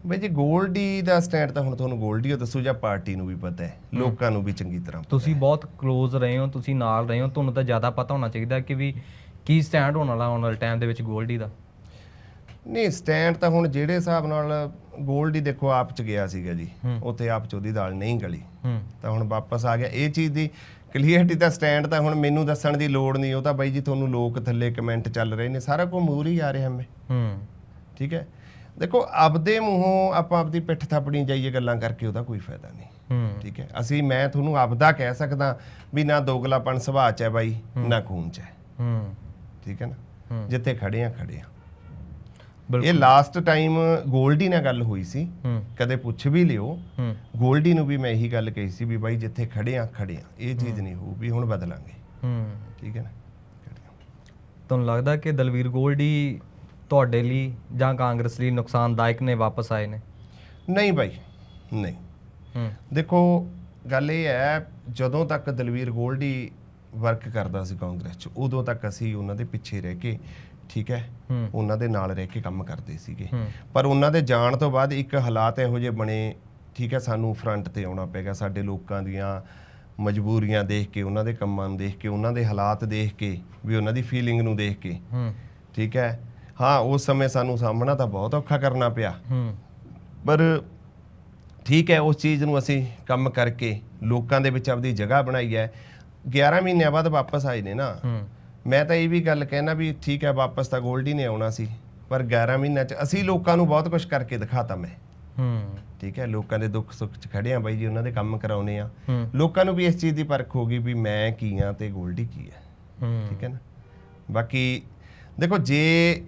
ਬਈ ਜੀ ਗੋਲਡੀ ਦਾ ਸਟੈਂਡ ਤਾਂ ਹੁਣ ਤੁਹਾਨੂੰ ਗੋਲਡੀ ਉਹ ਦੱਸੂ ਜਾਂ ਪਾਰਟੀ ਨੂੰ ਵੀ ਪਤਾ ਹੈ ਲੋਕਾਂ ਨੂੰ ਵੀ ਚੰਗੀ ਤਰ੍ਹਾਂ ਪਤਾ ਤੁਸੀਂ ਬਹੁਤ ক্লোਜ਼ ਰਹੇ ਹੋ ਤੁਸੀਂ ਨਾਲ ਰਹੇ ਹੋ ਤੁਹਾਨੂੰ ਤਾਂ ਜ਼ਿਆਦਾ ਪਤਾ ਹੋਣਾ ਚਾਹੀਦਾ ਕਿ ਵੀ ਕੀ ਸਟੈਂਡ ਹੋਣ ਵਾਲਾ ਆਉਣ ਵਾਲੇ ਟਾਈਮ ਦੇ ਵਿੱਚ ਗੋਲਡੀ ਦਾ। ਨਹੀਂ ਸਟੈਂਡ ਤਾਂ ਹੁਣ ਜਿਹੜੇ ਹਿਸਾਬ ਨਾਲ ਗੋਲਡੀ ਦੇਖੋ ਆਪ ਚ ਗਿਆ ਸੀਗਾ ਜੀ ਉੱਥੇ ਆਪ ਚ ਉਹਦੀ ਦਾਲ ਨਹੀਂ ਗਲੀ। ਹੂੰ। ਤਾਂ ਹੁਣ ਵਾਪਸ ਆ ਗਿਆ ਇਹ ਚੀਜ਼ ਦੀ ਕਲੀਅਰਟੀ ਦਾ ਸਟੈਂਡ ਤਾਂ ਹੁਣ ਮੈਨੂੰ ਦੱਸਣ ਦੀ ਲੋੜ ਨਹੀਂ ਉਹ ਤਾਂ ਬਾਈ ਜੀ ਤੁਹਾਨੂੰ ਲੋਕ ਥੱਲੇ ਕਮੈਂਟ ਚੱਲ ਰਹੇ ਨੇ ਸਾਰਾ ਕੁਝ ਮੂਰ ਹੀ ਆ ਰਿਹਾ ਮੈਂ। ਹੂੰ। ਠੀਕ ਹੈ? ਦੇਖੋ ਆਪਦੇ ਮੂੰਹੋਂ ਆਪਾਂ ਆਪਦੀ ਪਿੱਠ ਥਾਪੜੀ ਜਾਈਏ ਗੱਲਾਂ ਕਰਕੇ ਉਹਦਾ ਕੋਈ ਫਾਇਦਾ ਨਹੀਂ। ਹੂੰ। ਠੀਕ ਹੈ? ਅਸੀਂ ਮੈਂ ਤੁਹਾਨੂੰ ਆਪਦਾ ਕਹਿ ਸਕਦਾ ਵੀ ਨਾ ਦੋਗਲਾਪਣ ਸੁਭਾਅ ਚ ਹੈ ਬਾਈ ਨਾ ਖੂਨ ਚ ਹੈ। ਹੂੰ। ਠੀਕ ਹੈ ਨਾ? ਜਿੱਥੇ ਖੜੇ ਆ ਖੜੇ ਆ ਇਹ ਲਾਸਟ ਟਾਈਮ ਗੋਲਡੀ ਨਾਲ ਗੱਲ ਹੋਈ ਸੀ। ਕਦੇ ਪੁੱਛ ਵੀ ਲਿਓ। ਹੂੰ। ਗੋਲਡੀ ਨੂੰ ਵੀ ਮੈਂ ਇਹੀ ਗੱਲ ਕਹੀ ਸੀ ਵੀ ਬਾਈ ਜਿੱਥੇ ਖੜੇ ਆ ਖੜੇ ਆ। ਇਹ ਚੀਜ਼ ਨਹੀਂ ਹੋਊ ਵੀ ਹੁਣ ਬਦਲਾਂਗੇ। ਠੀਕ ਹੈ ਨਾ। ਤੁਹਾਨੂੰ ਲੱਗਦਾ ਕਿ ਦਲਵੀਰ ਗੋਲਡੀ ਤੁਹਾਡੇ ਲਈ ਜਾਂ ਕਾਂਗਰਸ ਲਈ ਨੁਕਸਾਨਦਾਇਕ ਨੇ ਵਾਪਸ ਆਏ ਨੇ? ਨਹੀਂ ਬਾਈ ਨਹੀਂ। ਦੇਖੋ ਗੱਲ ਇਹ ਹੈ ਜਦੋਂ ਤੱਕ ਦਲਵੀਰ ਗੋਲਡੀ ਵਰਕ ਕਰਦਾ ਸੀ ਕਾਂਗਰਸ 'ਚ ਉਦੋਂ ਤੱਕ ਅਸੀਂ ਉਹਨਾਂ ਦੇ ਪਿੱਛੇ ਰਹਿ ਕੇ ਠੀਕ ਹੈ? ਉਹਨਾਂ ਦੇ ਨਾਲ ਰਹਿ ਕੇ ਕੰਮ ਕਰਦੇ ਸੀਗੇ। ਪਰ ਉਹਨਾਂ ਦੇ ਜਾਣ ਤੋਂ ਬਾਅਦ ਇੱਕ ਹਾਲਾਤ ਇਹੋ ਜਿਹੇ ਬਣੇ ਠੀਕ ਹੈ ਸਾਨੂੰ ਫਰੰਟ ਤੇ ਆਉਣਾ ਪੈਗਾ ਸਾਡੇ ਲੋਕਾਂ ਦੀਆਂ ਮਜਬੂਰੀਆਂ ਦੇਖ ਕੇ ਉਹਨਾਂ ਦੇ ਕੰਮਾਂ ਨੂੰ ਦੇਖ ਕੇ ਉਹਨਾਂ ਦੇ ਹਾਲਾਤ ਦੇਖ ਕੇ ਵੀ ਉਹਨਾਂ ਦੀ ਫੀਲਿੰਗ ਨੂੰ ਦੇਖ ਕੇ। ਠੀਕ ਹੈ? ਹਾਂ ਉਸ ਸਮੇਂ ਸਾਨੂੰ ਸਾਹਮਣਾ ਤਾਂ ਬਹੁਤ ਔਖਾ ਕਰਨਾ ਪਿਆ। ਪਰ ਠੀਕ ਹੈ ਉਸ ਚੀਜ਼ ਨੂੰ ਅਸੀਂ ਕੰਮ ਕਰਕੇ ਲੋਕਾਂ ਦੇ ਵਿੱਚ ਆਪਦੀ ਜਗ੍ਹਾ ਬਣਾਈ ਹੈ। 11 ਮਹੀਨਿਆਂ ਬਾਅਦ ਵਾਪਸ ਆਏ ਨੇ ਨਾ। ਮੈਂ ਤਾਂ ਇਹ ਵੀ ਗੱਲ ਕਹਿਣਾ ਵੀ ਠੀਕ ਹੈ ਵਾਪਸ ਤਾਂ ਗੋਲਡੀ ਨੇ ਆਉਣਾ ਸੀ ਪਰ 11 ਮਹੀਨਿਆਂ ਚ ਅਸੀਂ ਲੋਕਾਂ ਨੂੰ ਬਹੁਤ ਕੁਝ ਕਰਕੇ ਦਿਖਾਤਾ ਮੈਂ। ਹੂੰ। ਠੀਕ ਹੈ ਲੋਕਾਂ ਦੇ ਦੁੱਖ ਸੁੱਖ ਚ ਖੜੇ ਆ ਬਾਈ ਜੀ ਉਹਨਾਂ ਦੇ ਕੰਮ ਕਰਾਉਨੇ ਆ ਲੋਕਾਂ ਨੂੰ ਵੀ ਇਸ ਚੀਜ਼ ਦੀ ਪਰਖ ਹੋ ਗਈ ਵੀ ਮੈਂ ਕੀ ਆ ਤੇ ਗੋਲਡੀ ਕੀ ਹੈ। ਹੂੰ। ਠੀਕ ਹੈ ਨਾ? ਬਾਕੀ ਦੇਖੋ ਜੇ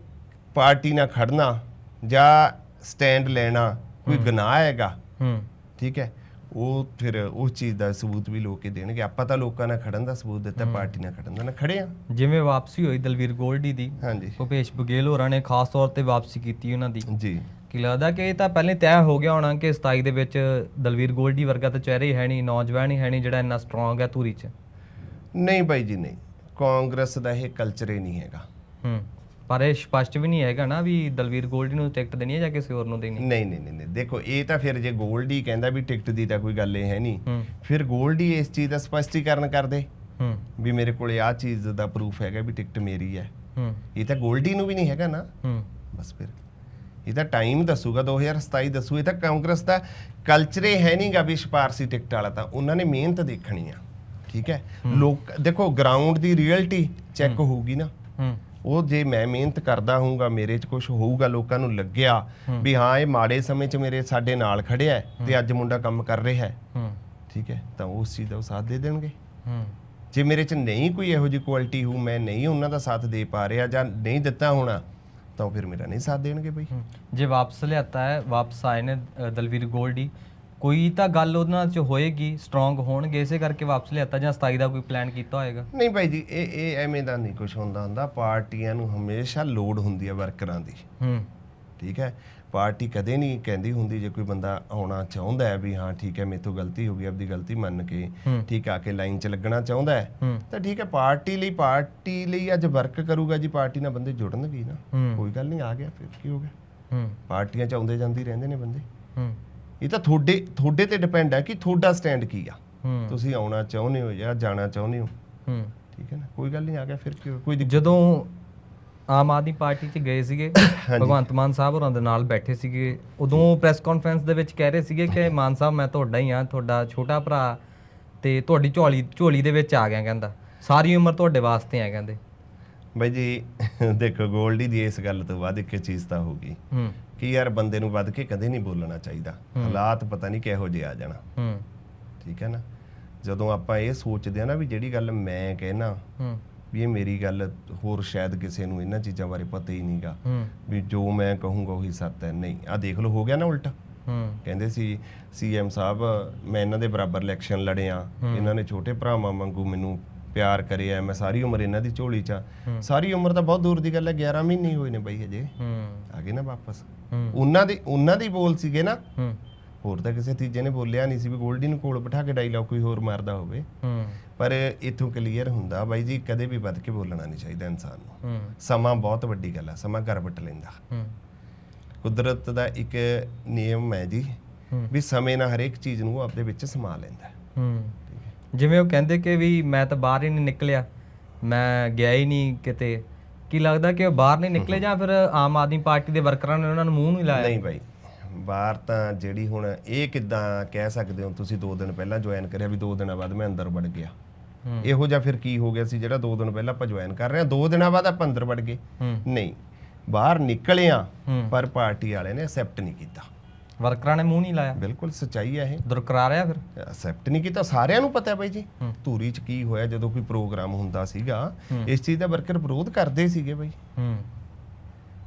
ਪਾਰਟੀ ਨਾਲ ਖੜਨਾ ਜਾਂ ਸਟੈਂਡ ਲੈਣਾ ਕੋਈ ਗੁਨਾਹ ਹੈਗਾ ਹੂੰ। ਠੀਕ ਹੈ ਉਹ ਫਿਰ ਉਸ ਚੀਜ਼ ਦਾ ਸਬੂਤ ਵੀ ਲੋਕ ਹੀ ਦੇਣਗੇ। ਆਪਾਂ ਤਾਂ ਲੋਕਾਂ ਨਾਲ ਖੜਨ ਦਾ ਸਬੂਤ ਦਿੱਤਾ ਪਾਰਟੀ ਨਾਲ ਖੜਨ ਦਾ। ਨਾ ਖੜੇ ਆ। ਜਿਵੇਂ ਵਾਪਸੀ ਹੋਈ ਦਲਵੀਰ ਗੋਲਡੀ ਦੀ ਹਾਂਜੀ। ਭੁਪੇਸ਼ ਬਗੇਲ ਹੋਰਾਂ ਨੇ ਖਾਸ ਤੌਰ ਤੇ ਵਾਪਸੀ ਕੀਤੀ ਉਹਨਾਂ ਦੀ। ਜੀ। ਕੀ ਲੱਗਦਾ ਕਿ ਇਹ ਤਾਂ ਪਹਿਲੇ ਤੈਅ ਹੋ ਗਿਆ ਹੋਣਾ ਕਿ 27 ਦੇ ਵਿੱਚ ਦਲਵੀਰ ਗੋਲਡੀ ਵਰਗਾ ਤਾਂ ਚਿਹਰਾ ਹੀ ਹੈ ਨਹੀਂ ਨੌਜਵਾਨ ਹੀ ਹੈ ਨਹੀਂ ਜਿਹੜਾ ਇੰਨਾ ਸਟਰੋਂਗ ਹੈ ਧੂਰੀ 'ਚ। ਨਹੀਂ ਬਾਈ ਜੀ ਨਹੀਂ। ਕਾਂਗਰਸ ਦਾ ਇਹ ਕਲਚਰ ਹੀ ਨਹੀਂ ਹੈਗਾ। ਹੂੰ। ਪਰ ਇਹ ਸਪਸ਼ਟ ਵੀ ਨਹੀਂ ਹੈਗਾ ਨਾ ਵੀ ਦਲਵੀਰ ਗੋਲਡੀ ਨੂੰ ਟਿਕਟ ਦੇਣੀ ਹੈ ਜਾਂ ਕਿਸੇ ਹੋਰ ਨੂੰ ਦੇਣੀ ਨਹੀਂ ਨਹੀਂ ਨਹੀਂ ਨਹੀਂ। ਦੇਖੋ ਇਹ ਤਾਂ ਫਿਰ ਜੇ ਗੋਲਡੀ ਕਹਿੰਦਾ ਵੀ ਟਿਕਟ ਦੀ ਤਾਂ ਕੋਈ ਗੱਲ ਇਹ ਹੈ ਨਹੀਂ ਫਿਰ ਗੋਲਡੀ ਇਸ ਚੀਜ਼ ਦਾ ਸਪਸ਼ਟੀਕਰਨ ਕਰਦੇ ਹੂੰ। ਵੀ ਮੇਰੇ ਕੋਲੇ ਆਹ ਚੀਜ਼ ਦਾ ਪ੍ਰੂਫ ਹੈਗਾ ਵੀ ਟਿਕਟ ਮੇਰੀ ਹੈ। ਹੂੰ। ਇਹ ਤਾਂ ਗੋਲਡੀ ਨੂੰ ਵੀ ਨਹੀਂ ਹੈਗਾ ਨਾ। ਹੂੰ। ਬਸ ਫਿਰ। ਇਹ ਤਾਂ ਟਾਈਮ ਦੱਸੂਗਾ 2027 ਦੱਸੂ। ਇਹ ਤਾਂ ਕਾਂਗਰਸ ਦਾ ਕਲਚਰ ਹੀ ਹੈ ਨਹੀਂਗਾ ਵੀ ਸਿਫਾਰਸੀ ਟਿਕਟ ਵਾਲਾ ਤਾਂ। ਉਹਨਾਂ ਨੇ ਮਿਹਨਤ ਦੇਖਣੀ ਆ। ਠੀਕ ਹੈ? ਲੋਕ ਦੇਖੋ ਗਰਾਊਂਡ ਦੀ ਰਿਐਲਿਟੀ ਚੈੱਕ ਹੋਊਗੀ ਨਾ। ਹੂੰ। ਉਹ ਜੇ ਮੈਂ ਮਿਹਨਤ ਕਰਦਾ ਹੋਊਗਾ ਮੇਰੇ 'ਚ ਕੁਝ ਹੋਊਗਾ ਲੋਕਾਂ ਨੂੰ ਲੱਗਿਆ ਵੀ ਹਾਂ ਇਹ ਮਾੜੇ ਸਮੇਂ 'ਚ ਮੇਰੇ ਸਾਡੇ ਨਾਲ ਖੜਿਆ ਹੈ ਤੇ ਅੱਜ ਮੁੰਡਾ ਕੰਮ ਕਰ ਰਿਹਾ ਹੈ। ਹੂੰ। ਠੀਕ ਹੈ ਤਾਂ ਉਸ ਚੀਜ਼ ਦਾ ਉਹ ਸਾਥ ਦੇ ਦੇਣਗੇ। ਹੂੰ। ਜੇ ਮੇਰੇ 'ਚ ਨਹੀਂ ਕੋਈ ਇਹੋ ਜਿਹੀ ਕੁਆਲਿਟੀ ਹੋ ਮੈਂ ਨਹੀਂ ਉਹਨਾਂ ਦਾ ਸਾਥ ਦੇ ਪਾ ਰਿਹਾ ਜਾਂ ਨਹੀਂ ਦਿੱਤਾ ਹੋਣਾ ਤਾਂ ਉਹ ਫਿਰ ਮੇਰਾ ਨਹੀਂ ਸਾਥ ਦੇਣਗੇ ਬਈ। ਜੇ ਵਾਪਸ ਲਿਆਤਾ ਹੈ ਵਾਪਸ ਆਏ ਨੇ ਅ, ਦਲਵੀਰ ਗੋਲਡੀ ਕੋਈ ਤਾਂ ਗੱਲ ਉਹਨਾਂ 'ਚ ਹੋਏਗੀ ਸਟਰੋਂਗ ਹੋਣਗੇ ਇਸੇ ਕਰਕੇ ਵਾਪਸ ਲਿਆਤਾ ਜਾਂ 27 ਦਾ ਕੋਈ ਪਲਾਨ ਕੀਤਾ ਹੋਏਗਾ? ਨਹੀਂ ਭਾਈ ਜੀ ਇਹ ਇਹ ਐਵੇਂ ਦਾ ਨਹੀਂ ਕੁਝ ਹੁੰਦਾ ਹੁੰਦਾ ਪਾਰਟੀਆਂ ਨੂੰ ਹਮੇਸ਼ਾ ਲੋੜ ਹੁੰਦੀ ਹੈ ਵਰਕਰਾਂ ਦੀ। ਹੂੰ। ਠੀਕ ਹੈ? ਪਾਰਟੀ ਕਦੇ ਨਹੀਂ ਕਹਿੰਦੀ ਹੁੰਦੀ ਜੇ ਕੋਈ ਬੰਦਾ ਆਉਣਾ ਚਾਹੁੰਦਾ ਹੈ ਵੀ ਹਾਂ ਠੀਕ ਹੈ ਮੇਰੇ ਤੋਂ ਗਲਤੀ ਹੋ ਗਈ ਆਪਦੀ ਗਲਤੀ ਮੰਨ ਕੇ। ਠੀਕ ਆ ਕੇ ਲਾਈਨ 'ਚ ਲੱਗਣਾ ਚਾਹੁੰਦਾ ਹੈ ਤਾਂ ਠੀਕ ਹੈ ਪਾਰਟੀ ਲਈ ਪਾਰਟੀ ਲਈ ਅੱਜ ਵਰਕ ਕਰੂਗਾ ਜੀ ਪਾਰਟੀ ਨਾਲ ਬੰਦੇ ਜੁੜਨਗੇ ਨਾ। ਕੋਈ ਗੱਲ ਨਹੀਂ ਆ ਗਿਆ ਫਿਰ ਕੀ ਹੋ ਗਿਆ? ਹੂੰ। ਪਾਰਟੀਆਂ 'ਚ ਆਉਂਦੇ ਜਾਂਦੀ ਰਹਿੰਦੇ ਨੇ ਬੰਦੇ। ਹੂੰ। ਇਹ ਤਾਂ ਤੁਹਾਡੇ ਤੁਹਾਡੇ ਤੇ ਡਿਪੈਂਡ ਹੈ ਕਿ ਤੁਹਾਡਾ ਸਟੈਂਡ ਕੀ ਆ। ਤੁਸੀਂ ਆਉਣਾ ਚਾਹੁੰਦੇ ਹੋ ਜਾਂ ਜਾਣਾ ਚਾਹੁੰਦੇ ਹੋ। ਹੂੰ। ਠੀਕ ਹੈ ਨਾ? ਕੋਈ ਗੱਲ ਨਹੀਂ ਆ ਗਿਆ ਫਿਰ ਕੋਈ ਜਦੋਂ ਆਮ ਆਦਮੀ ਪਾਰਟੀ 'ਚ ਗਏ ਸੀਗੇ ਭਗਵੰਤ ਮਾਨ ਸਾਹਿਬ ਹੋਰਾਂ ਦੇ ਨਾਲ ਬੈਠੇ ਸੀਗੇ ਉਦੋਂ ਪ੍ਰੈਸ ਕਾਨਫਰੰਸ ਦੇ ਵਿੱਚ ਕਹਿ ਰਹੇ ਸੀਗੇ ਕਿ ਮਾਨ ਸਾਹਿਬ ਮੈਂ ਤੁਹਾਡਾ ਹੀ ਆ ਤੁਹਾਡਾ ਛੋਟਾ ਭਰਾ ਤੇ ਤੁਹਾਡੀ ਝੋਲੀ ਝੋਲੀ ਦੇ ਵਿੱਚ ਆ ਗਿਆ ਕਹਿੰਦਾ। ਸਾਰੀ ਉਮਰ ਤੁਹਾਡੇ ਵਾਸਤੇ ਆ ਕਹਿੰਦੇ। ਬਾਈ ਜੀ ਦੇਖੋ ਗੋਲਡੀ ਦੀ ਇਸ ਗੱਲ ਤੋਂ ਬਾਅਦ ਇੱਕ ਚੀਜ਼ ਤਾਂ ਹੂੰ। ਕਿ ਯਾਰ ਬੰਦੇ ਨੂੰ ਵੱਧ ਕੇ ਕਦੇ ਨਹੀਂ ਬੋਲਣਾ ਚਾਹੀਦਾ। ਹਾਲਾਤ ਪਤਾ ਨਹੀਂ ਕਿਹੋ ਜਿਹੇ ਆ ਜਾਣਾ। ਹੂੰ। ਠੀਕ ਹੈ ਨਾ? ਜਦੋਂ ਆਪਾਂ ਇਹ ਸੋਚਦੇ ਆ ਨਾ ਵੀ ਜਿਹੜੀ ਗੱਲ ਮੈਂ ਕਹਿਣਾ ਹੂੰ। ਵੀ ਇਹ ਮੇਰੀ ਗੱਲ ਹੋਰ ਸ਼ਾਇਦ ਕਿਸੇ ਨੂੰ ਇਹਨਾਂ ਚੀਜ਼ਾਂ ਬਾਰੇ ਪਤਾ ਹੀ ਨਹੀਂਗਾ। ਵੀ ਜੋ ਮੈਂ ਕਹੂੰਗਾ ਉਹੀ ਸੱਤ ਹੈ। ਨਹੀਂ ਆ ਦੇਖ ਲਓ ਹੋ ਗਿਆ ਨਾ ਉਲਟਾ। ਹੂੰ। ਕਹਿੰਦੇ ਸੀ ਸੀਐਮ ਸਾਹਿਬ ਮੈਂ ਇਹਨਾਂ ਦੇ ਬਰਾਬਰ ਇਲੈਕਸ਼ਨ ਲੜਿਆ। ਇਹਨਾਂ ਨੇ ਛੋਟੇ ਭਰਾਵਾਂ ਵਾਂਗੂ ਮੈਨੂੰ ਪਿਆਰ ਕਰਿਆ ਮੈਂ ਸਾਰੀ ਉਮਰ ਇਹਨਾਂ ਦੀ ਝੋਲੀ 'ਚ ਆ। ਸਾਰੀ ਉਮਰ ਤਾਂ ਬਹੁਤ ਦੂਰ ਦੀ ਗੱਲ ਹੈ 11 ਮਹੀਨੇ ਹੀ ਹੋਏ ਨੇ ਬਈ ਹਜੇ। ਹੂੰ। ਆ ਗਏ ਨਾ ਵਾਪਸ। ਉਹਨਾਂ ਦੇ ਉਹਨਾਂ ਦੇ ਹੀ ਬੋਲ ਸੀਗੇ ਨਾ। ਹੂੰ। ਹੋਰ ਤਾਂ ਕਿਸੇ ਤੀਜੇ ਨੇ ਬੋਲਿਆ ਨਹੀਂ ਸੀ ਵੀ ਗੋਲਡੀ ਨੂੰ ਕੋਲ ਬਿਠਾ ਕੇ ਡਾਇਲੌਗ ਕੋਈ ਹੋਰ ਮਾਰਦਾ ਹੋਵੇ। ਹੂੰ। ਪਰ ਇਥੋਂ ਕਲੀਅਰ ਹੁੰਦਾ ਬਾਈ ਜੀ ਕਦੇ ਵੀ ਵੱਧ ਕੇ ਬੋਲਣਾ ਨਹੀਂ ਚਾਹੀਦਾ ਇਨਸਾਨ ਨੂੰ। ਹੂੰ। ਸਮਾਂ ਬਹੁਤ ਵੱਡੀ ਗੱਲ ਹੈ ਸਮਾਂ ਘਰ ਬਟ ਲੈਂਦਾ। ਹੂੰ। ਕੁਦਰਤ ਦਾ ਇੱਕ ਨਿਯਮ ਹੈ ਜੀ। ਵੀ ਸਮੇਂ ਨਾਲ ਹਰੇਕ ਚੀਜ਼ ਨੂੰ ਆਪਦੇ ਵਿੱਚ ਸਮਾ ਲੈਂਦਾ। ਹੈ। ਹੂੰ। ਜਿਵੇਂ ਉਹ ਕਹਿੰਦੇ ਕਿ ਵੀ ਮੈਂ ਤਾਂ ਬਾਹਰ ਹੀ ਨਹੀਂ ਨਿਕਲਿਆ ਮੈਂ ਗਿਆ ਹੀ ਨਹੀਂ ਕਿਤੇ। ਕੀ ਲੱਗਦਾ ਕਿ ਉਹ ਬਾਹਰ ਨਹੀਂ ਨਿਕਲੇ ਜਾਂ ਫਿਰ ਆਮ ਆਦਮੀ ਪਾਰਟੀ ਦੇ ਵਰਕਰਾਂ ਨੇ ਉਹਨਾਂ ਨੂੰ ਮੂੰਹ ਨਹੀਂ ਲਾਇਆ? ਨਹੀਂ ਭਾਈ ਬਾਹਰ ਤਾਂ ਜਿਹੜੀ ਹੁਣ ਇਹ ਕਿਦਾਂ ਕਹਿ ਸਕਦੇ ਹੋ ਤੁਸੀਂ 2 ਦਿਨ ਪਹਿਲਾਂ ਜੁਆਇਨ ਕਰਿਆ ਵੀ 2 ਦਿਨਾਂ ਬਾਅਦ ਮੈਂ ਅੰਦਰ ਵੜ ਗਿਆ। ਇਹੋ ਜਿਹਾ ਫਿਰ ਕੀ ਹੋ ਗਿਆ ਸੀ ਜਿਹੜਾ 2 ਦਿਨ ਪਹਿਲਾਂ ਆਪਾਂ ਜੁਆਇਨ ਕਰ ਰਹੇ ਹਾਂ 2 ਦਿਨਾਂ ਬਾਅਦ ਆਪਾਂ ਅੰਦਰ ਵੜ ਗਏ। ਨਹੀਂ ਬਾਹਰ ਨਿਕਲਿਆ। ਪਰ ਪਾਰਟੀ ਵਾਲਿਆਂ ਨੇ ਐਕਸੈਪਟ ਨਹੀਂ ਕੀਤਾ। ਵਰਕਰਾਂ ਨੇ ਮੂੰਹ ਨਹੀਂ ਲਾਇਆ। ਬਿਲਕੁਲ ਸੱਚਾਈ ਹੈ ਇਹ। ਦੁਰਕਰਾ ਰਿਹਾ ਫਿਰ। ਐਕਸੈਪਟ ਨਹੀਂ ਕੀਤਾ ਸਾਰਿਆਂ ਨੂੰ ਪਤਾ ਹੈ ਬਾਈ ਜੀ। ਧੂਰੀ ਚ ਕੀ ਹੋਇਆ ਜਦੋਂ ਕੋਈ ਪ੍ਰੋਗਰਾਮ ਹੁੰਦਾ ਸੀਗਾ। ਇਸ ਚੀਜ਼ ਦਾ ਵਰਕਰ ਵਿਰੋਧ ਕਰਦੇ ਸੀਗੇ ਬਾਈ। ਹੂੰ।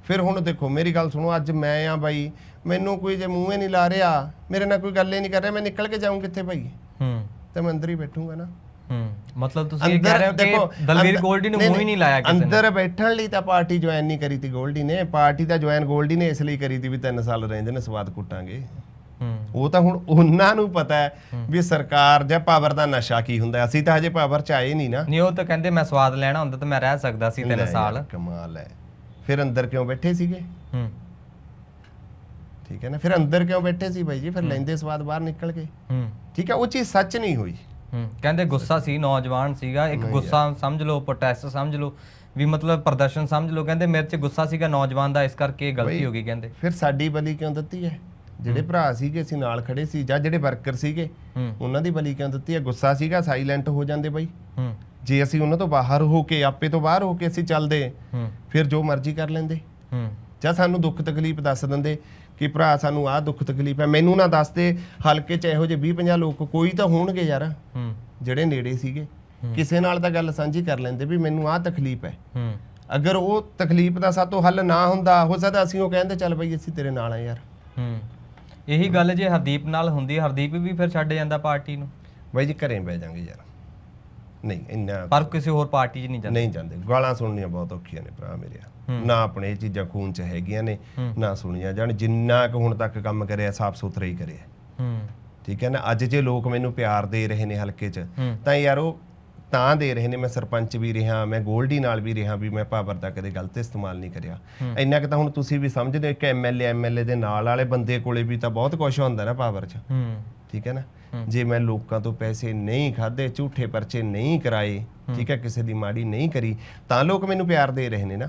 ਫਿਰ ਹੁਣ ਦੇਖੋ ਮੇਰੀ ਗੱਲ ਸੁਣੋ ਅੱਜ ਮੈਂ ਆ ਬਾਈ ਮੈਨੂੰ ਕੋਈ ਜੇ ਮੂੰਹੇ ਨਹੀਂ ਲਾ ਰਿਹਾ ਮੇਰੇ ਨਾਲ ਕੋਈ ਗੱਲ ਹੀ ਨਹੀਂ ਕਰ ਰਿਹਾ ਮੈਂ ਨਿਕਲ ਕੇ ਜਾਊਂ ਕਿੱਥੇ ਭਾਈ ਹੂੰ। ਤੇ ਮੈਂ ਅੰਦਰ ਹੀ ਬੈਠੂੰਗਾ ਨਾ। ਹੂੰ ਮਤਲਬ ਤੁਸੀਂ ਇਹ ਕਹਿ ਰਹੇ ਹੋ ਕਿ ਦਲਵੀਰ ਗੋਲਡੀ ਨੂੰ ਮੂੰਹ ਹੀ ਨਹੀਂ ਲਾਇਆ ਕਿਸੇ ਨੇ। ਅੰਦਰ ਬੈਠਣ ਲਈ ਤਾਂ ਪਾਰਟੀ ਜੁਆਇਨ ਨਹੀਂ ਕਰੀ ਤੀ ਗੋਲਡੀ ਨੇ। ਪਾਰਟੀ ਤਾਂ ਜੁਆਇਨ ਗੋਲਡੀ ਨੇ ਇਸ ਲਈ ਕਰੀ ਤੀ ਵੀ 3 ਸਾਲ ਰਹਿੰਦੇ ਨੇ ਸਵਾਦ ਕੁੱਟਾਂਗੇ। ਉਹ ਤਾਂ ਹੁਣ ਉਹਨਾਂ ਨੂੰ ਪਤਾ ਹੈ ਵੀ ਸਰਕਾਰ ਜਾਂ ਪਾਵਰ ਦਾ ਨਸ਼ਾ ਕੀ ਹੁੰਦਾ। ਅਸੀਂ ਤਾਂ ਹਜੇ ਪਾਵਰ ਚ ਆਏ ਨਹੀਂ ਨਾ। ਨਹੀਂ ਉਹ ਤਾਂ ਕਹਿੰਦੇ ਮੈਂ ਸਵਾਦ ਲੈਣਾ ਹੁੰਦਾ ਤਾਂ ਮੈਂ ਰਹਿ ਸਕਦਾ ਸੀ ਲੈ 3 ਯਾਰ, ਸਾਲ। ਕਮਾਲ ਹੈ। ਫਿਰ ਅੰਦਰ ਕਿਉਂ ਬੈਠੇ ਸੀਗੇ? ਹੂੰ। ਠੀਕ ਹੈ ਨਾ ਫਿਰ ਅੰਦਰ ਕਿਉਂ ਬੈਠੇ ਸੀ ਬਾਈ ਜੀ? ਫਿਰ ਲੈਂਦੇ ਸਵਾਦ ਬਾਹਰ ਨਿਕਲ ਕੇ ਹੂੰ। ਠੀਕ ਹੈ ਉਹ ਚੀਜ਼ ਸੱਚ ਨਹੀਂ ਹੋਈ। ਹੂੰ। ਕਹਿੰਦੇ ਗੁੱਸਾ ਸੀ ਨੌਜਵਾਨ ਸੀਗਾ ਇੱਕ ਗੁੱਸਾ ਸਮਝ ਲਓ ਪ੍ਰੋਟੈਸਟ ਸਮਝ ਲਓ ਵੀ ਮਤਲਬ ਪ੍ਰਦਰਸ਼ਨ ਸਮਝ ਲਓ ਕਹਿੰਦੇ ਮੇਰੇ 'ਚ ਗੁੱਸਾ ਸੀਗਾ ਨੌਜਵਾਨ ਦਾ ਇਸ ਕਰਕੇ ਇਹ ਗਲਤੀ ਹੋ ਗਈ ਕਹਿੰਦੇ। ਫਿਰ ਸਾਡੀ ਬਲੀ ਕਿਉਂ ਦਿੱਤੀ ਹੈ? ਜਿਹੜੇ ਭਰਾ ਸੀਗੇ ਅਸੀਂ ਨਾਲ ਖੜੇ ਸੀ ਜਾਂ ਜਿਹੜੇ ਵਰਕਰ ਸੀਗੇ ਉਹਨਾਂ ਦੀ ਬਲੀ ਕਿਉਂ ਦਿੱਤੀ ਹੈ? ਗੁੱਸਾ ਸੀਗਾ ਸਾਇਲੈਂਟ ਹੋ ਜਾਂਦੇ ਬਾਈ। ਜੇ ਅਸੀਂ ਉਹਨਾਂ ਤੋਂ ਬਾਹਰ ਹੋ ਕੇ ਆਪੇ ਤੋਂ ਬਾਹਰ ਹੋ ਕੇ ਅਸੀਂ ਚੱਲਦੇ ਫਿਰ ਜੋ ਮਰਜ਼ੀ ਕਰ ਲੈਂਦੇ। ਜਾਂ ਸਾਨੂੰ ਦੁੱਖ ਤਕਲੀਫ ਦੱਸ ਦਿੰਦੇ ਕਿ ਭਰਾ ਸਾਨੂੰ ਆਹ ਦੁੱਖ ਤਕਲੀਫ ਹੈ। ਮੈਨੂੰ ਨਾ ਦੱਸਦੇ ਹਲਕੇ ਚ ਇਹੋ ਜਿਹੇ 20 50 ਲੋਕ ਕੋਈ ਤਾਂ ਹੋਣਗੇ ਯਾਰ। ਹੂੰ। ਜਿਹੜੇ ਨੇੜੇ ਸੀਗੇ। ਕਿਸੇ ਨਾਲ ਤਾਂ ਗੱਲ ਸਾਂਝੀ ਕਰ ਲੈਂਦੇ ਵੀ ਮੈਨੂੰ ਆਹ ਤਕਲੀਫ ਹੈ। ਹੂੰ। ਅਗਰ ਉਹ ਤਕਲੀਫ ਦਾ ਸਾਤੋਂ ਹੱਲ ਨਾ ਹੁੰਦਾ ਹੋ ਸਕਦਾ ਅਸੀਂ ਉਹ ਕਹਿੰਦੇ ਚੱਲ ਬਈ ਅਸੀਂ ਤੇਰੇ ਨਾਲ ਆ ਯਾਰ। ਹੂੰ। ਇਹੀ ਗੱਲ ਜੇ ਹਰਦੀਪ ਨਾਲ ਹੁੰਦੀ ਹਰਦੀਪ ਵੀ ਫਿਰ ਛੱਡ ਜਾਂਦਾ ਪਾਰਟੀ ਨੂੰ। ਬਾਈ ਜੀ ਘਰੇ ਬਹਿ ਜਾਾਂਗੇ ਯਾਰ। ਨਹੀਂ ਇੰਨਾ ਪਰ ਕਿਸੇ ਹੋਰ ਪਾਰਟੀ 'ਚ ਨਹੀਂ ਜਾਂਦਾ। ਨਹੀਂ ਜਾਂਦੇ। ਗਾਲਾਂ ਸੁਣਨੀਆਂ ਬਹੁਤ ਔਖੀਆਂ ਨੇ ਭਰਾ ਮੇਰੇ ਨਾ ਆਪਣੇ ਇਹ ਚੀਜ਼ਾਂ ਖੂਨ ਚ ਹੈਗੀਆਂ ਨੇ ਨਾ ਸੁਣੀਆਂ ਜਾਣ ਜਿੰਨਾ ਕੁ ਹੁਣ ਤੱਕ ਕੰਮ ਕਰਿਆ ਸਾਫ਼ ਸੁਥਰਾ ਹੀ ਕਰਿਆ। ਠੀਕ ਹੈ ਨਾ? ਅੱਜ ਜੇ ਲੋਕ ਮੈਨੂੰ ਪਿਆਰ ਦੇ ਰਹੇ ਨੇ ਹਲਕੇ 'ਚ। ਤਾਂ ਯਾਰ ਉਹ ਤਾਂ ਦੇ ਰਹੇ ਨੇ ਮੈਂ ਸਰਪੰਚ ਵੀ ਰਿਹਾ ਮੈਂ ਗੋਲਡੀ ਨਾਲ ਵੀ ਰਿਹਾ ਵੀ ਮੈਂ ਪਾਵਰ ਦਾ ਕਦੇ ਗਲਤ ਇਸਤੇਮਾਲ ਨਹੀਂ ਕਰਿਆ। ਇੰਨਾ ਕਿ ਤਾਂ ਹੁਣ ਤੁਸੀਂ ਵੀ ਸਮਝਦੇ ਹੋ ਕਿ ਐਮਐਲਏ ਐਮਐਲਏ ਦੇ ਨਾਲ ਵਾਲੇ ਬੰਦੇ ਕੋਲੇ ਵੀ ਤਾਂ ਬਹੁਤ ਕੁਝ ਹੁੰਦਾ ਨਾ ਪਾਵਰ 'ਚ। ਠੀਕ ਹੈ ਨਾ? ਜੇ ਮੈਂ ਲੋਕਾਂ ਤੋਂ ਪੈਸੇ ਨਹੀਂ ਖਾਦੇ ਝੂਠੇ ਪਰਚੇ ਨਹੀਂ ਕਰਾਏ ਠੀਕ ਹੈ ਕਿਸੇ ਦੀ ਮਾੜੀ ਨਹੀਂ ਕਰੀ ਤਾਂ ਲੋਕ ਮੈਨੂੰ ਪਿਆਰ ਦੇ ਰਹੇ ਨੇ ਨਾ।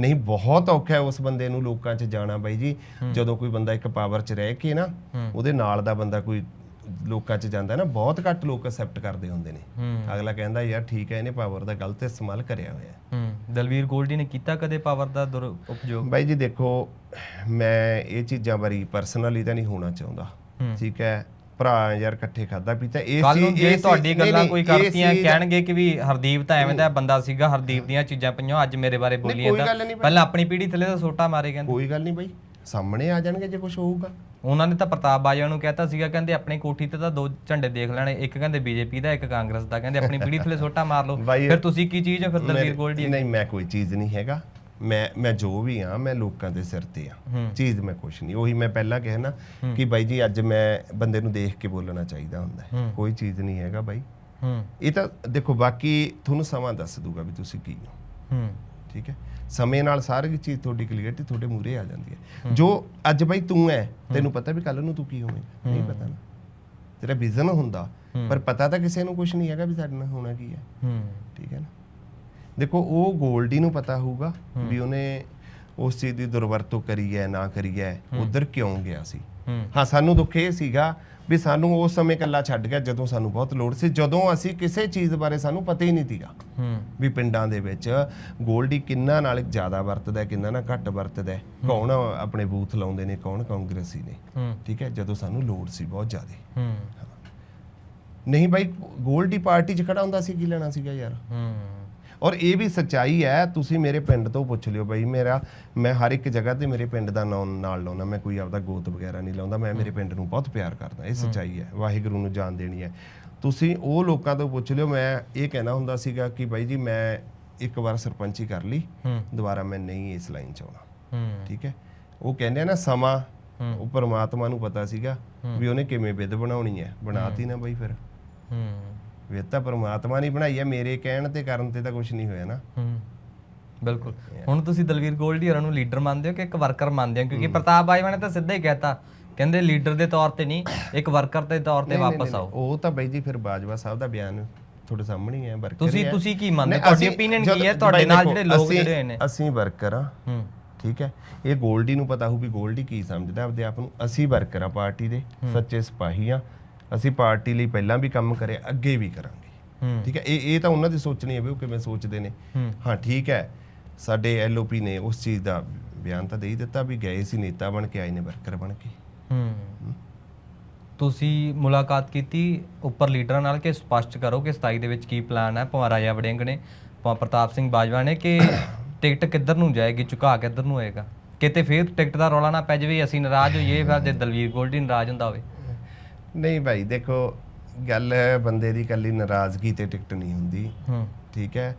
ਨਹੀਂ ਬਹੁਤ ਔਖਾ ਹੈ ਉਸ ਬੰਦੇ ਨੂੰ ਲੋਕਾਂ 'ਚ ਜਾਣਾ ਬਾਈ ਜੀ। ਜਦੋਂ ਕੋਈ ਬੰਦਾ ਇੱਕ ਪਾਵਰ 'ਚ ਰਹਿ ਕੇ ਨਾ ਉਹਦੇ ਨਾਲ ਦਾ ਬੰਦਾ ਕੋਈ ਲੋਕਾਂ 'ਚ ਜਾਂਦਾ ਨਾ ਬਹੁਤ ਘੱਟ ਲੋਕ ਅਸੈਪਟ ਕਰਦੇ ਹੁੰਦੇ ਨੇ। ਅਗਲਾ ਕਹਿੰਦਾ ਯਾਰ ਠੀਕ ਹੈ ਇਹਨੇ ਪਾਵਰ ਦਾ ਗਲਤ ਇਸਤੇਮਾਲ ਕਰਿਆ ਹੋਇਆ ਹੈ। ਦਲਵੀਰ ਗੋਲਡੀ ਨੇ ਕੀਤਾ ਕਦੇ ਪਾਵਰ ਦਾ ਦੁਰ ਉਪਯੋਗ? ਬਾਈ ਜੀ ਦੇਖੋ ਮੈਂ ਇਹ ਚੀਜ਼ਾਂ ਬਾਰੇ ਪਰਸਨਲੀ ਤਾਂ ਨਹੀਂ ਹੋਣਾ ਚਾਹੁੰਦਾ। ਠੀਕ ਹੈ। ਭਰਾ ਯਾਰ ਇਕੱਠੇ ਖਾਦਾ ਪੀਤਾ ਇਹ ਕੱਲ ਨੂੰ ਜੇ ਤੁਹਾਡੀ ਗੱਲਾਂ ਕੋਈ ਕਰਤੀਆਂ ਕਹਿਣਗੇ ਕਿ ਵੀ ਹਰਦੀਪ ਤਾਂ ਐਵੇਂ ਦਾ ਬੰਦਾ ਸੀਗਾ ਹਰਦੀਪ ਦੀਆਂ ਚੀਜ਼ਾਂ ਪਈਆਂ ਅੱਜ ਮੇਰੇ ਬਾਰੇ ਬੋਲੀ ਜਾਂਦਾ। ਪਹਿਲਾਂ ਆਪਣੀ ਪੀੜ੍ਹੀ ਥੱਲੇ ਤਾਂ ਸੋਟਾ ਮਾਰੇ ਕਹਿੰਦੇ। ਕੋਈ ਗੱਲ ਨਹੀਂ ਬਾਈ ਸਾਹਮਣੇ ਆ ਜਾਣਗੇ ਜੇ ਕੁਝ ਹੋਊਗਾ। ਉਹਨਾਂ ਨੇ ਤਾਂ ਪ੍ਰਤਾਪ ਬਾਜਵਾ ਨੂੰ ਕਹਿਤਾ ਸੀਗਾ ਕਹਿੰਦੇ ਆਪਣੀ ਕੋਠੀ ਤੇ ਤਾਂ ਦੋ ਝੰਡੇ ਦੇਖ ਲੈਣੇ ਇੱਕ ਕਹਿੰਦੇ ਬੀਜੇਪੀ ਦਾ ਇੱਕ ਕਾਂਗਰਸ ਦਾ ਕਹਿੰਦੇ ਆਪਣੀ ਪੀੜ੍ਹੀ ਥੱਲੇ ਸੋਟਾ ਮਾਰ ਲਓ। ਫਿਰ ਤੁਸੀਂ ਕੀ ਚੀਜ਼ ਹੋ? ਫਿਰ ਦਲਵੀਰ ਗੋਲਡੀ ਨਹੀਂ ਮੈਂ ਕੋਈ ਚੀਜ਼ ਨਹੀਂ ਹੈਗਾ। ਮੈਂ ਮੈਂ ਜੋ ਵੀ ਆ ਮੈਂ ਲੋਕਾਂ ਦੇ ਸਿਰ ਤੇ ਆ। ਚੀਜ਼ ਮੈਂ ਕੁਛ ਨਹੀਂ। ਉਹੀ ਮੈਂ ਪਹਿਲਾਂ ਕਿਹਾ ਨਾ ਕਿ ਬਾਈ ਜੀ ਅੱਜ ਮੈਂ ਬੰਦੇ ਨੂੰ ਦੇਖ ਕੇ ਬੋਲਣਾ ਚਾਹੀਦਾ ਹੁੰਦਾ। ਕੋਈ ਚੀਜ਼ ਨਹੀਂ ਹੈਗਾ ਬਾਈ। ਇਹ ਤਾਂ ਦੇਖੋ ਬਾਕੀ ਤੁਹਾਨੂੰ ਸਮਾਂ ਦੱਸ ਦੂਗਾ ਵੀ ਤੁਸੀਂ ਕੀ ਹੋ। ਹੂੰ। ਠੀਕ ਹੈ? ਸਮੇਂ ਨਾਲ ਸਾਰੀ ਚੀਜ਼ ਤੁਹਾਡੀ ਕਲੀਅਰਟੀ ਤੁਹਾਡੇ ਮੂਹਰੇ ਆ ਜਾਂਦੀ ਹੈ। ਜੋ ਅੱਜ ਬਾਈ ਤੂੰ ਹੈ ਤੈਨੂੰ ਪਤਾ ਵੀ ਕੱਲ ਨੂੰ ਤੂੰ ਕੀ ਹੋਵੇਂਗਾ ਨਹੀਂ ਪਤਾ ਨਾ। ਤੇਰਾ ਵਿਜ਼ਨ ਹੁੰਦਾ। ਪਰ ਪਤਾ ਤਾਂ ਕਿਸੇ ਨੂੰ ਕੁਝ ਨਹੀਂ ਹੈਗਾ ਵੀ ਸਾਡੇ ਨਾਲ ਹੋਣਾ ਕੀ ਹੈ। ਹੂੰ। ਠੀਕ ਹੈ ਨਾ? ਦੇਖੋ ਉਹ ਗੋਲਡੀ ਨੂੰ ਪਤਾ ਹੋਊਗਾ ਵੀ ਉਹਨੇ ਉਸ ਚੀਜ਼ ਦੀ ਦੁਰਵਰਤੋਂ ਕਰੀ ਹੈ ਨਾ ਕਰੀ ਹੈ ਉਧਰ ਕਿਉਂ ਗਿਆ ਸੀ? ਹੂੰ। ਸਾਨੂੰ ਦੁੱਖ ਇਹ ਸੀਗਾ ਵੀ ਸਾਨੂੰ ਉਸ ਸਮੇਂ ਕੱਲਾ ਛੱਡ ਗਿਆ ਜਦੋਂ ਸਾਨੂੰ ਬਹੁਤ ਲੋੜ ਸੀ ਜਦੋਂ ਅਸੀਂ ਕਿਸੇ ਚੀਜ਼ ਬਾਰੇ ਸਾਨੂੰ ਪਤਾ ਹੀ ਨਹੀਂ ਸੀਗਾ। ਵੀ ਪਿੰਡਾਂ ਦੇ ਵਿੱਚ ਗੋਲਡੀ ਕਿੰਨਾ ਨਾਲ ਜ਼ਿਆਦਾ ਵਰਤਦਾ ਹੈ, ਕਿੰਨਾ ਨਾਲ ਘੱਟ ਵਰਤਦਾ ਹੈ, ਕੌਣ ਆਪਣੇ ਬੂਥ ਲਾਉਂਦੇ ਨੇ ਕੌਣ ਕਾਂਗਰਸੀ ਨੇ ਠੀਕ ਹੈ ਜਦੋਂ ਸਾਨੂੰ ਲੋੜ ਸੀ ਬਹੁਤ ਜ਼ਿਆਦਾ। ਨਹੀਂ ਬਾਈ ਗੋਲਡੀ ਪਾਰਟੀ 'ਚ ਖੜਾ ਹੁੰਦਾ ਸੀ ਕੀ ਲੈਣਾ ਸੀਗਾ ਯਾਰ? ਔਰ ਇਹ ਵੀ ਸੱਚਾਈ ਹੈ ਤੁਸੀਂ ਮੇਰੇ ਪਿੰਡ ਤੋਂ ਪੁੱਛ ਲਿਓ ਬਾਈ ਮੇਰਾ ਮੈਂ ਹਰ ਇੱਕ ਜਗ੍ਹਾ ਤੇ ਮੇਰੇ ਪਿੰਡ ਦਾ ਨਾਮ ਨਾਲ ਲਾਉਣਾ ਮੈਂ ਕੋਈ ਆਪਦਾ ਗੋਤ ਵਗੈਰਾ ਨਹੀਂ ਲਾਉਂਦਾ ਮੈਂ ਮੇਰੇ ਪਿੰਡ ਨੂੰ ਬਹੁਤ ਪਿਆਰ ਕਰਦਾ ਇਹ ਸੱਚਾਈ ਹੈ ਵਾਹਿਗੁਰੂ ਨੂੰ ਜਾਣ ਦੇਣੀ ਹੈ। ਤੁਸੀਂ ਉਹ ਲੋਕਾਂ ਤੋਂ ਪੁੱਛ ਲਿਓ ਮੈਂ ਇਹ ਕਹਿਣਾ ਹੁੰਦਾ ਸੀਗਾ ਕਿ ਬਾਈ ਜੀ ਮੈਂ ਇੱਕ ਵਾਰ ਸਰਪੰਚੀ ਕਰ ਲਈ ਦੁਬਾਰਾ ਮੈਂ ਨਹੀਂ ਇਸ ਲਾਈਨ 'ਚ ਆਉਣਾ। ਠੀਕ ਹੈ? ਉਹ ਕਹਿੰਦੇ ਆ ਨਾ ਸਮਾਂ। ਉਹ ਪਰਮਾਤਮਾ ਨੂੰ ਪਤਾ ਸੀਗਾ ਵੀ ਉਹਨੇ ਕਿਵੇਂ ਵਿਧ ਬਣਾਉਣੀ ਹੈ ਬਣਾਤੀ ਨਾ ਬਾਈ ਫਿਰ। ਹੂੰ। ਵਿਧ ਤਾਂ ਪਰਮਾਤਮਾ ਨੇ ਬਣਾਈ ਹੈ ਮੇਰੇ ਕਹਿਣ ਤੇ ਕਰਨ ਤੇ ਤਾਂ ਕੁਝ ਨਹੀਂ ਹੋਇਆ ਨਾ। ਹੂੰ ਬਿਲਕੁਲ। ਹੁਣ ਤੁਸੀਂ ਦਲਵੀਰ ਗੋਲਡੀ ਹੋਰਾਂ ਨੂੰ ਲੀਡਰ ਮੰਨਦੇ ਹੋ ਕਿ ਇੱਕ ਵਰਕਰ ਮੰਨਦੇ ਹੋ? ਕਿਉਂਕਿ ਪ੍ਰਤਾਪ ਬਾਜਵਾ ਨੇ ਤਾਂ ਸਿੱਧਾ ਹੀ ਕਹਿਤਾ ਕਹਿੰਦੇ ਲੀਡਰ ਦੇ ਤੌਰ ਤੇ ਨਹੀਂ ਇੱਕ ਵਰਕਰ ਦੇ ਤੌਰ ਤੇ ਵਾਪਸ ਆਓ। ਉਹ ਤਾਂ ਬਾਈ ਜੀ ਫਿਰ ਬਾਜਵਾ ਸਾਹਿਬ ਦਾ ਬਿਆਨ ਤੁਹਾਡੇ ਸਾਹਮਣੇ ਹੀ ਹੈ ਵਰਕਰ ਤੁਸੀਂ। ਤੁਸੀਂ ਕੀ ਮੰਨਦੇ? ਤੁਹਾਡੀ opinion ਕੀ ਹੈ? ਤੁਹਾਡੇ ਨਾਲ ਜਿਹੜੇ ਲੋਕ ਜਿਹੜੇ ਨੇ। ਅਸੀਂ ਵਰਕਰ ਆ ਹੂੰ। ਠੀਕ ਹੈ। ਇਹ ਗੋਲਡੀ ਨੂੰ ਪਤਾ ਹੋਊ ਵੀ ਗੋਲਡੀ ਕੀ ਸਮਝਦਾ ਆਪਦੇ ਆਪ ਨੂੰ। ਅਸੀਂ ਵਰਕਰ ਆ ਪਾਰਟੀ ਦੇ ਸੱਚੇ ਸਿਪਾਹੀ ਆ ਅਸੀਂ ਪਾਰਟੀ ਲਈ ਪਹਿਲਾਂ ਵੀ ਕੰਮ ਕਰਿਆ ਅੱਗੇ ਵੀ ਕਰਾਂਗੇ। ਠੀਕ ਹੈ? ਇਹ ਇਹ ਤਾਂ ਉਹਨਾਂ ਦੀ ਸੋਚਣੀ ਹੈ ਵੀ ਉਹ ਕਿਵੇਂ ਸੋਚਦੇ ਨੇ। ਹੂੰ। ਹਾਂ ਠੀਕ ਹੈ। ਸਾਡੇ ਐਲਓਪੀ ਨੇ ਉਸ ਚੀਜ਼ ਦਾ ਬਿਆਨ ਤਾਂ ਦੇ ਹੀ ਦਿੱਤਾ ਵੀ ਗਏ ਸੀ ਨੇਤਾ ਬਣ ਕੇ ਆਏ ਨੇ ਵਰਕਰ ਬਣ ਕੇ। ਹੂੰ। ਤੁਸੀਂ ਮੁਲਾਕਾਤ ਕੀਤੀ ਉੱਪਰ ਲੀਡਰਾਂ ਨਾਲ ਕਿ ਸਪਸ਼ਟ ਕਰੋ ਕਿ 27 ਦੇ ਵਿੱਚ ਕੀ ਪਲਾਨ ਹੈ? ਭਾਵੇਂ ਰਾਜਾ ਵੜਿੰਗ ਨੇ ਭਾਵੇਂ ਪ੍ਰਤਾਪ ਸਿੰਘ ਬਾਜਵਾ ਨੇ ਕਿ ਟਿਕਟ ਕਿੱਧਰ ਨੂੰ ਜਾਏਗੀ ਝੁਕਾ ਕਿੱਧਰ ਨੂੰ ਹੋਏਗਾ? ਕਿਤੇ ਫੇਰ ਟਿਕਟ ਦਾ ਰੌਲਾ ਨਾ ਪੈ ਜਾਵੇ ਅਸੀਂ ਨਾਰਾਜ਼ ਹੋਈਏ ਫਿਰ ਜੇ ਦਲਵੀਰ ਗੋਲਡੀ ਨਾਰਾਜ਼ ਹੁੰਦਾ ਹੋਵੇ। ਨਹੀਂ ਭਾਈ ਦੇਖੋ ਗੱਲ ਹੈ ਬੰਦੇ ਦੀ ਕੱਲੀ ਨਾਰਾਜ਼ਗੀ ਤੇ ਟਿਕਟ ਨਹੀਂ ਹੁੰਦੀ ਹੂੰ। ਠੀਕ ਹੈ?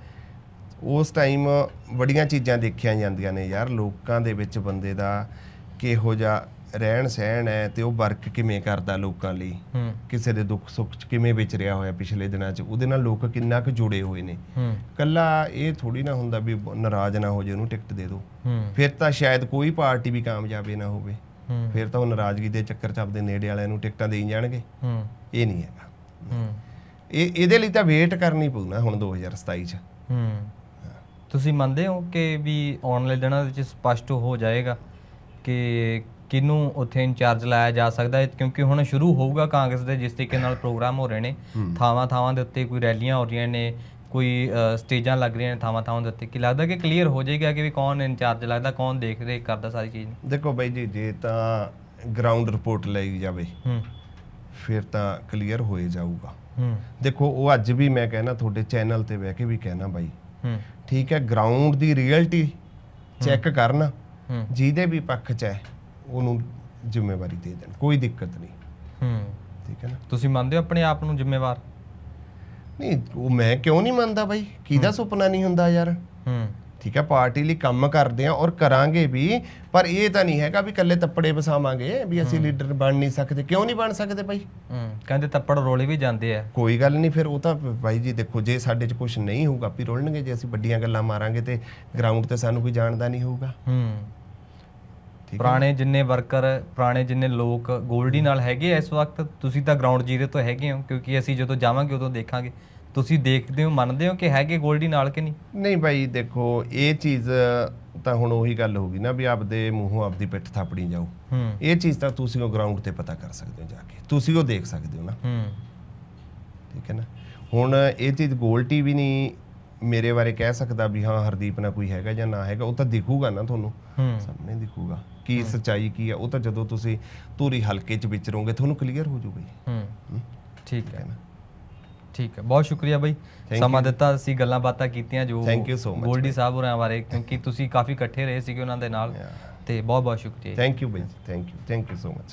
ਉਸ ਟਾਈਮ ਬੜੀਆਂ ਚੀਜ਼ਾਂ ਦੇਖੀਆਂ ਜਾਂਦੀਆਂ ਨੇ ਯਾਰ ਲੋਕਾਂ ਦੇ ਵਿੱਚ ਬੰਦੇ ਦਾ ਕਿਹੋ ਜਿਹਾ ਰਹਿਣ ਸਹਿਣ ਹੈ ਤੇ ਉਹ ਵਰਕ ਕਿਵੇਂ ਕਰਦਾ ਲੋਕਾਂ ਲਈ? ਹੂੰ। ਕਿਸੇ ਦੇ ਦੁੱਖ ਸੁੱਖ 'ਚ ਕਿਵੇਂ ਵਿਚਰਿਆ ਹੋਇਆ ਪਿਛਲੇ ਦਿਨਾਂ 'ਚ? ਉਹਦੇ ਨਾਲ ਲੋਕ ਕਿੰਨਾ ਕੁ ਜੁੜੇ ਹੋਏ ਨੇ। ਹੂੰ। ਕੱਲਾ ਇਹ ਥੋੜੀ ਨਾ ਹੁੰਦਾ ਵੀ ਨਾਰਾਜ਼ ਨਾ ਹੋ ਜੇ ਉਹਨੂੰ ਟਿਕਟ ਦੇ ਦਿਓ। ਹੂੰ। ਫਿਰ ਤਾਂ ਸ਼ਾਇਦ ਕੋਈ ਪਾਰਟੀ ਵੀ ਕਾਮਯਾਬ ਨਾ ਹੋਵੇ। ਫਿਰ ਤਾਂ ਉਹ ਨਾਰਾਜ਼ਗੀ ਦੇ ਚੱਕਰ 'ਚ ਆਪਦੇ ਨੇੜੇ ਵਾਲਿਆਂ ਨੂੰ ਟਿਕਟਾਂ ਦੇਈ ਜਾਣਗੇ। ਇਹ ਨਹੀਂ ਹੈਗਾ। ਹੂੰ। ਇਹ ਇਹਦੇ ਲਈ ਤਾਂ ਵੇਟ ਕਰਨੀ ਪਊ ਨਾ ਹੁਣ 2027 'ਚ। ਤੁਸੀਂ ਮੰਨਦੇ ਹੋ ਕਿ ਵੀ ਆਉਣ ਵਾਲੇ ਦਿਨਾਂ ਵਿੱਚ ਸਪਸ਼ਟ ਹੋ ਜਾਏਗਾ ਕਿ ਕਿਹਨੂੰ ਉੱਥੇ ਇੰਚਾਰਜ ਲਾਇਆ ਜਾ ਸਕਦਾ ਹੈ? ਕਿਉਂਕਿ ਹੁਣ ਸ਼ੁਰੂ ਹੋਊਗਾ ਕਾਂਗਰਸ ਦੇ ਜਿਸ ਤਰੀਕੇ ਨਾਲ ਪ੍ਰੋਗਰਾਮ ਹੋ ਰਹੇ ਨੇ। ਥਾਵਾਂ ਥਾਵਾਂ ਦੇ ਉੱਤੇ ਕੋਈ ਰੈਲੀਆਂ ਹੋ ਰਹੀਆਂ ਨੇ ਕੋਈ ਸਟੇਜਾਂ ਲੱਗ ਰਹੀਆਂ ਨੇ ਥਾਵਾਂ ਥਾਵਾਂ ਦੇ ਉੱਤੇ। ਕੀ ਲੱਗਦਾ ਕਿ ਕਲੀਅਰ ਹੋ ਜਾਏਗਾ ਕਿ ਵੀ ਕੌਣ ਇੰਚਾਰਜ ਲੱਗਦਾ ਕੌਣ ਦੇਖ ਰੇਖ ਕਰਦਾ ਸਾਰੀ ਚੀਜ਼ ਨੂੰ? ਦੇਖੋ ਬਾਈ ਜੀ ਜੇ ਤਾਂ ਗਰਾਊਂਡ ਰਿਪੋਰਟ ਲਈ ਜਾਵੇ ਹੂੰ। ਫਿਰ ਤਾਂ ਕਲੀਅਰ ਹੋਏ ਜਾਊਗਾ। ਹੂੰ। ਦੇਖੋ ਉਹ ਅੱਜ ਵੀ ਮੈਂ ਕਹਿਣਾ ਤੁਹਾਡੇ ਚੈਨਲ ਤੇ ਬਹਿ ਕੇ ਵੀ ਕਹਿਣਾ ਬਾਈ। ਹੂੰ। ਠੀਕ ਹੈ ਗਰਾਊਂਡ ਦੀ ਰਿਐਲਿਟੀ ਚੈੱਕ ਕਰਨ ਜਿਹਦੇ ਵੀ ਪੱਖ 'ਚ ਹੈ ਉਹਨੂੰ ਜ਼ਿੰਮੇਵਾਰੀ ਦੇ ਦੇਣ ਕੋਈ ਦਿੱਕਤ ਨਹੀਂ। ਹੂੰ। ਠੀਕ ਹੈ ਨਾ? ਤੁਸੀਂ ਮੰਨਦੇ ਹੋ ਆਪਣੇ ਆਪ ਨੂੰ ਜ਼ਿੰਮੇਵਾਰ? ਨਹੀਂ ਉਹ ਮੈਂ ਕਿਉਂ ਨਹੀਂ ਮੰਨਦਾ ਬਾਈ? ਕਿਹਦਾ ਸੁਪਨਾ ਨਹੀਂ ਹੁੰਦਾ ਯਾਰ? ਹੂੰ। ਠੀਕ ਹੈ ਪਾਰਟੀ ਲਈ ਕੰਮ ਕਰਦੇ ਆ ਔਰ ਕਰਾਂਗੇ ਵੀ ਪਰ ਇਹ ਤਾਂ ਨਹੀਂ ਹੈਗਾ ਵੀ ਇਕੱਲੇ ਤੱਪੜੇ ਵਸਾਵਾਂਗੇ ਵੀ ਅਸੀਂ ਲੀਡਰ ਬਣ ਨਹੀਂ ਸਕਦੇ। ਕਿਉਂ ਨਹੀਂ ਬਣ ਸਕਦੇ ਬਾਈ? ਹੂੰ ਕਹਿੰਦੇ ਤੱਪੜ ਰੋਲੇ ਵੀ ਜਾਂਦੇ ਆ। ਕੋਈ ਗੱਲ ਨਹੀਂ ਫਿਰ ਉਹ ਤਾਂ ਬਾਈ ਜੀ ਦੇਖੋ ਜੇ ਸਾਡੇ 'ਚ ਕੁਝ ਨਹੀਂ ਹੋਊਗਾ ਵੀ ਰੋਲਣਗੇ। ਜੇ ਅਸੀਂ ਵੱਡੀਆਂ ਗੱਲਾਂ ਮਾਰਾਂਗੇ ਤੇ ਗਰਾਊਂਡ ਤੇ ਸਾਨੂੰ ਕੋਈ ਜਾਣਦਾ ਨਹੀਂ ਹੋਊਗਾ। ਹੂੰ। ਪੁਰਾਣੇ ਜਿੰਨੇ ਵਰਕਰ ਪੁਰਾਣੇ ਜਿੰਨੇ ਲੋਕ ਗੋਲਡੀ ਨਾਲ ਹੈਗੇ ਆ ਇਸ ਵਕਤ ਤੁਸੀਂ ਤਾਂ ਗਰਾਊਂਡ ਜੀਰੋ ਤੋਂ ਹੈਗੇ ਹੋ ਕਿਉਂਕਿ ਅਸੀਂ ਜਦੋਂ ਜਾਵਾਂਗੇ ਉਦੋਂ ਦੇਖਾਂਗੇ। ਤੁਸੀਂ ਦੇਖਦੇ ਹੋ ਮੰਨਦੇ ਹੋ ਕਿ ਹੈਗੇ ਗੋਲਡੀ ਨਾਲ ਕਿ ਨਹੀਂ? ਨਹੀਂ ਬਾਈ ਦੇਖੋ ਇਹ ਚੀਜ਼ ਤਾਂ ਹੁਣ ਉਹੀ ਗੱਲ ਹੋਗੀ ਨਾ ਵੀ ਆਪਦੇ ਮੂੰਹੋਂ ਆਪਦੀ ਪਿੱਠ ਥਾਪੜੀ ਜਾਓ। ਹੂੰ। ਇਹ ਚੀਜ਼ ਤਾਂ ਤੁਸੀਂ ਉਹ ਗਰਾਊਂਡ ਤੇ ਪਤਾ ਕਰ ਸਕਦੇ ਹੋ ਜਾ ਕੇ। ਤੁਸੀਂ ਉਹ ਦੇਖ ਸਕਦੇ ਹੋ ਨਾ। ਹੂੰ। ਠੀਕ ਹੈ ਨਾ? ਹੁਣ ਇਹ ਚੀਜ਼ ਗੋਲਟੀ ਵੀ ਨਹੀਂ ਮੇਰੇ ਬਾਰੇ ਕਹਿ ਸਕਦਾ ਵੀ ਹਾਂ ਹਰਦੀਪ ਨਾਲ ਕੋਈ ਹੈਗਾ ਜਾਂ ਨਾ ਹੈਗਾ ਉਹ ਤਾਂ ਦਿਖੂਗਾ ਨਾ ਤੁਹਾਨੂੰ। ਸਾਹਮਣੇ ਦਿਖੂਗਾ। ਕੀ ਸੱਚਾਈ ਕੀ ਹੈ ਉਹ ਤਾਂ ਜਦੋਂ ਤੁਸੀਂ ਧੂਰੀ ਹਲਕੇ 'ਚ ਵਿਚਰੋਗੇ ਤੁਹਾਨੂੰ ਕਲੀਅਰ ਹੋ ਜਾਊਗਾ ਜੀ ਹੂੰ। ਠੀਕ ਹੈ। ਨਾ? ਠੀਕ ਹੈ। ਬਹੁਤ ਸ਼ੁਕਰੀਆ ਬਾਈ। ਸਮਾਂ ਦਿੱਤਾ ਅਸੀਂ ਗੱਲਾਂ ਬਾਤਾਂ ਕੀਤੀਆਂ ਜੋ Thank you so much, Goldy ਸਾਹਿਬ ਹੋਰਾਂ ਬਾਰੇ ਕਿਉਂਕਿ ਤੁਸੀਂ ਕਾਫੀ ਇਕੱਠੇ ਰਹੇ ਸੀਗੇ ਉਹਨਾਂ ਦੇ ਨਾਲ ਤੇ ਬਹੁਤ ਬਹੁਤ ਸ਼ੁਕਰੀਆ thank you by thank you thank you so much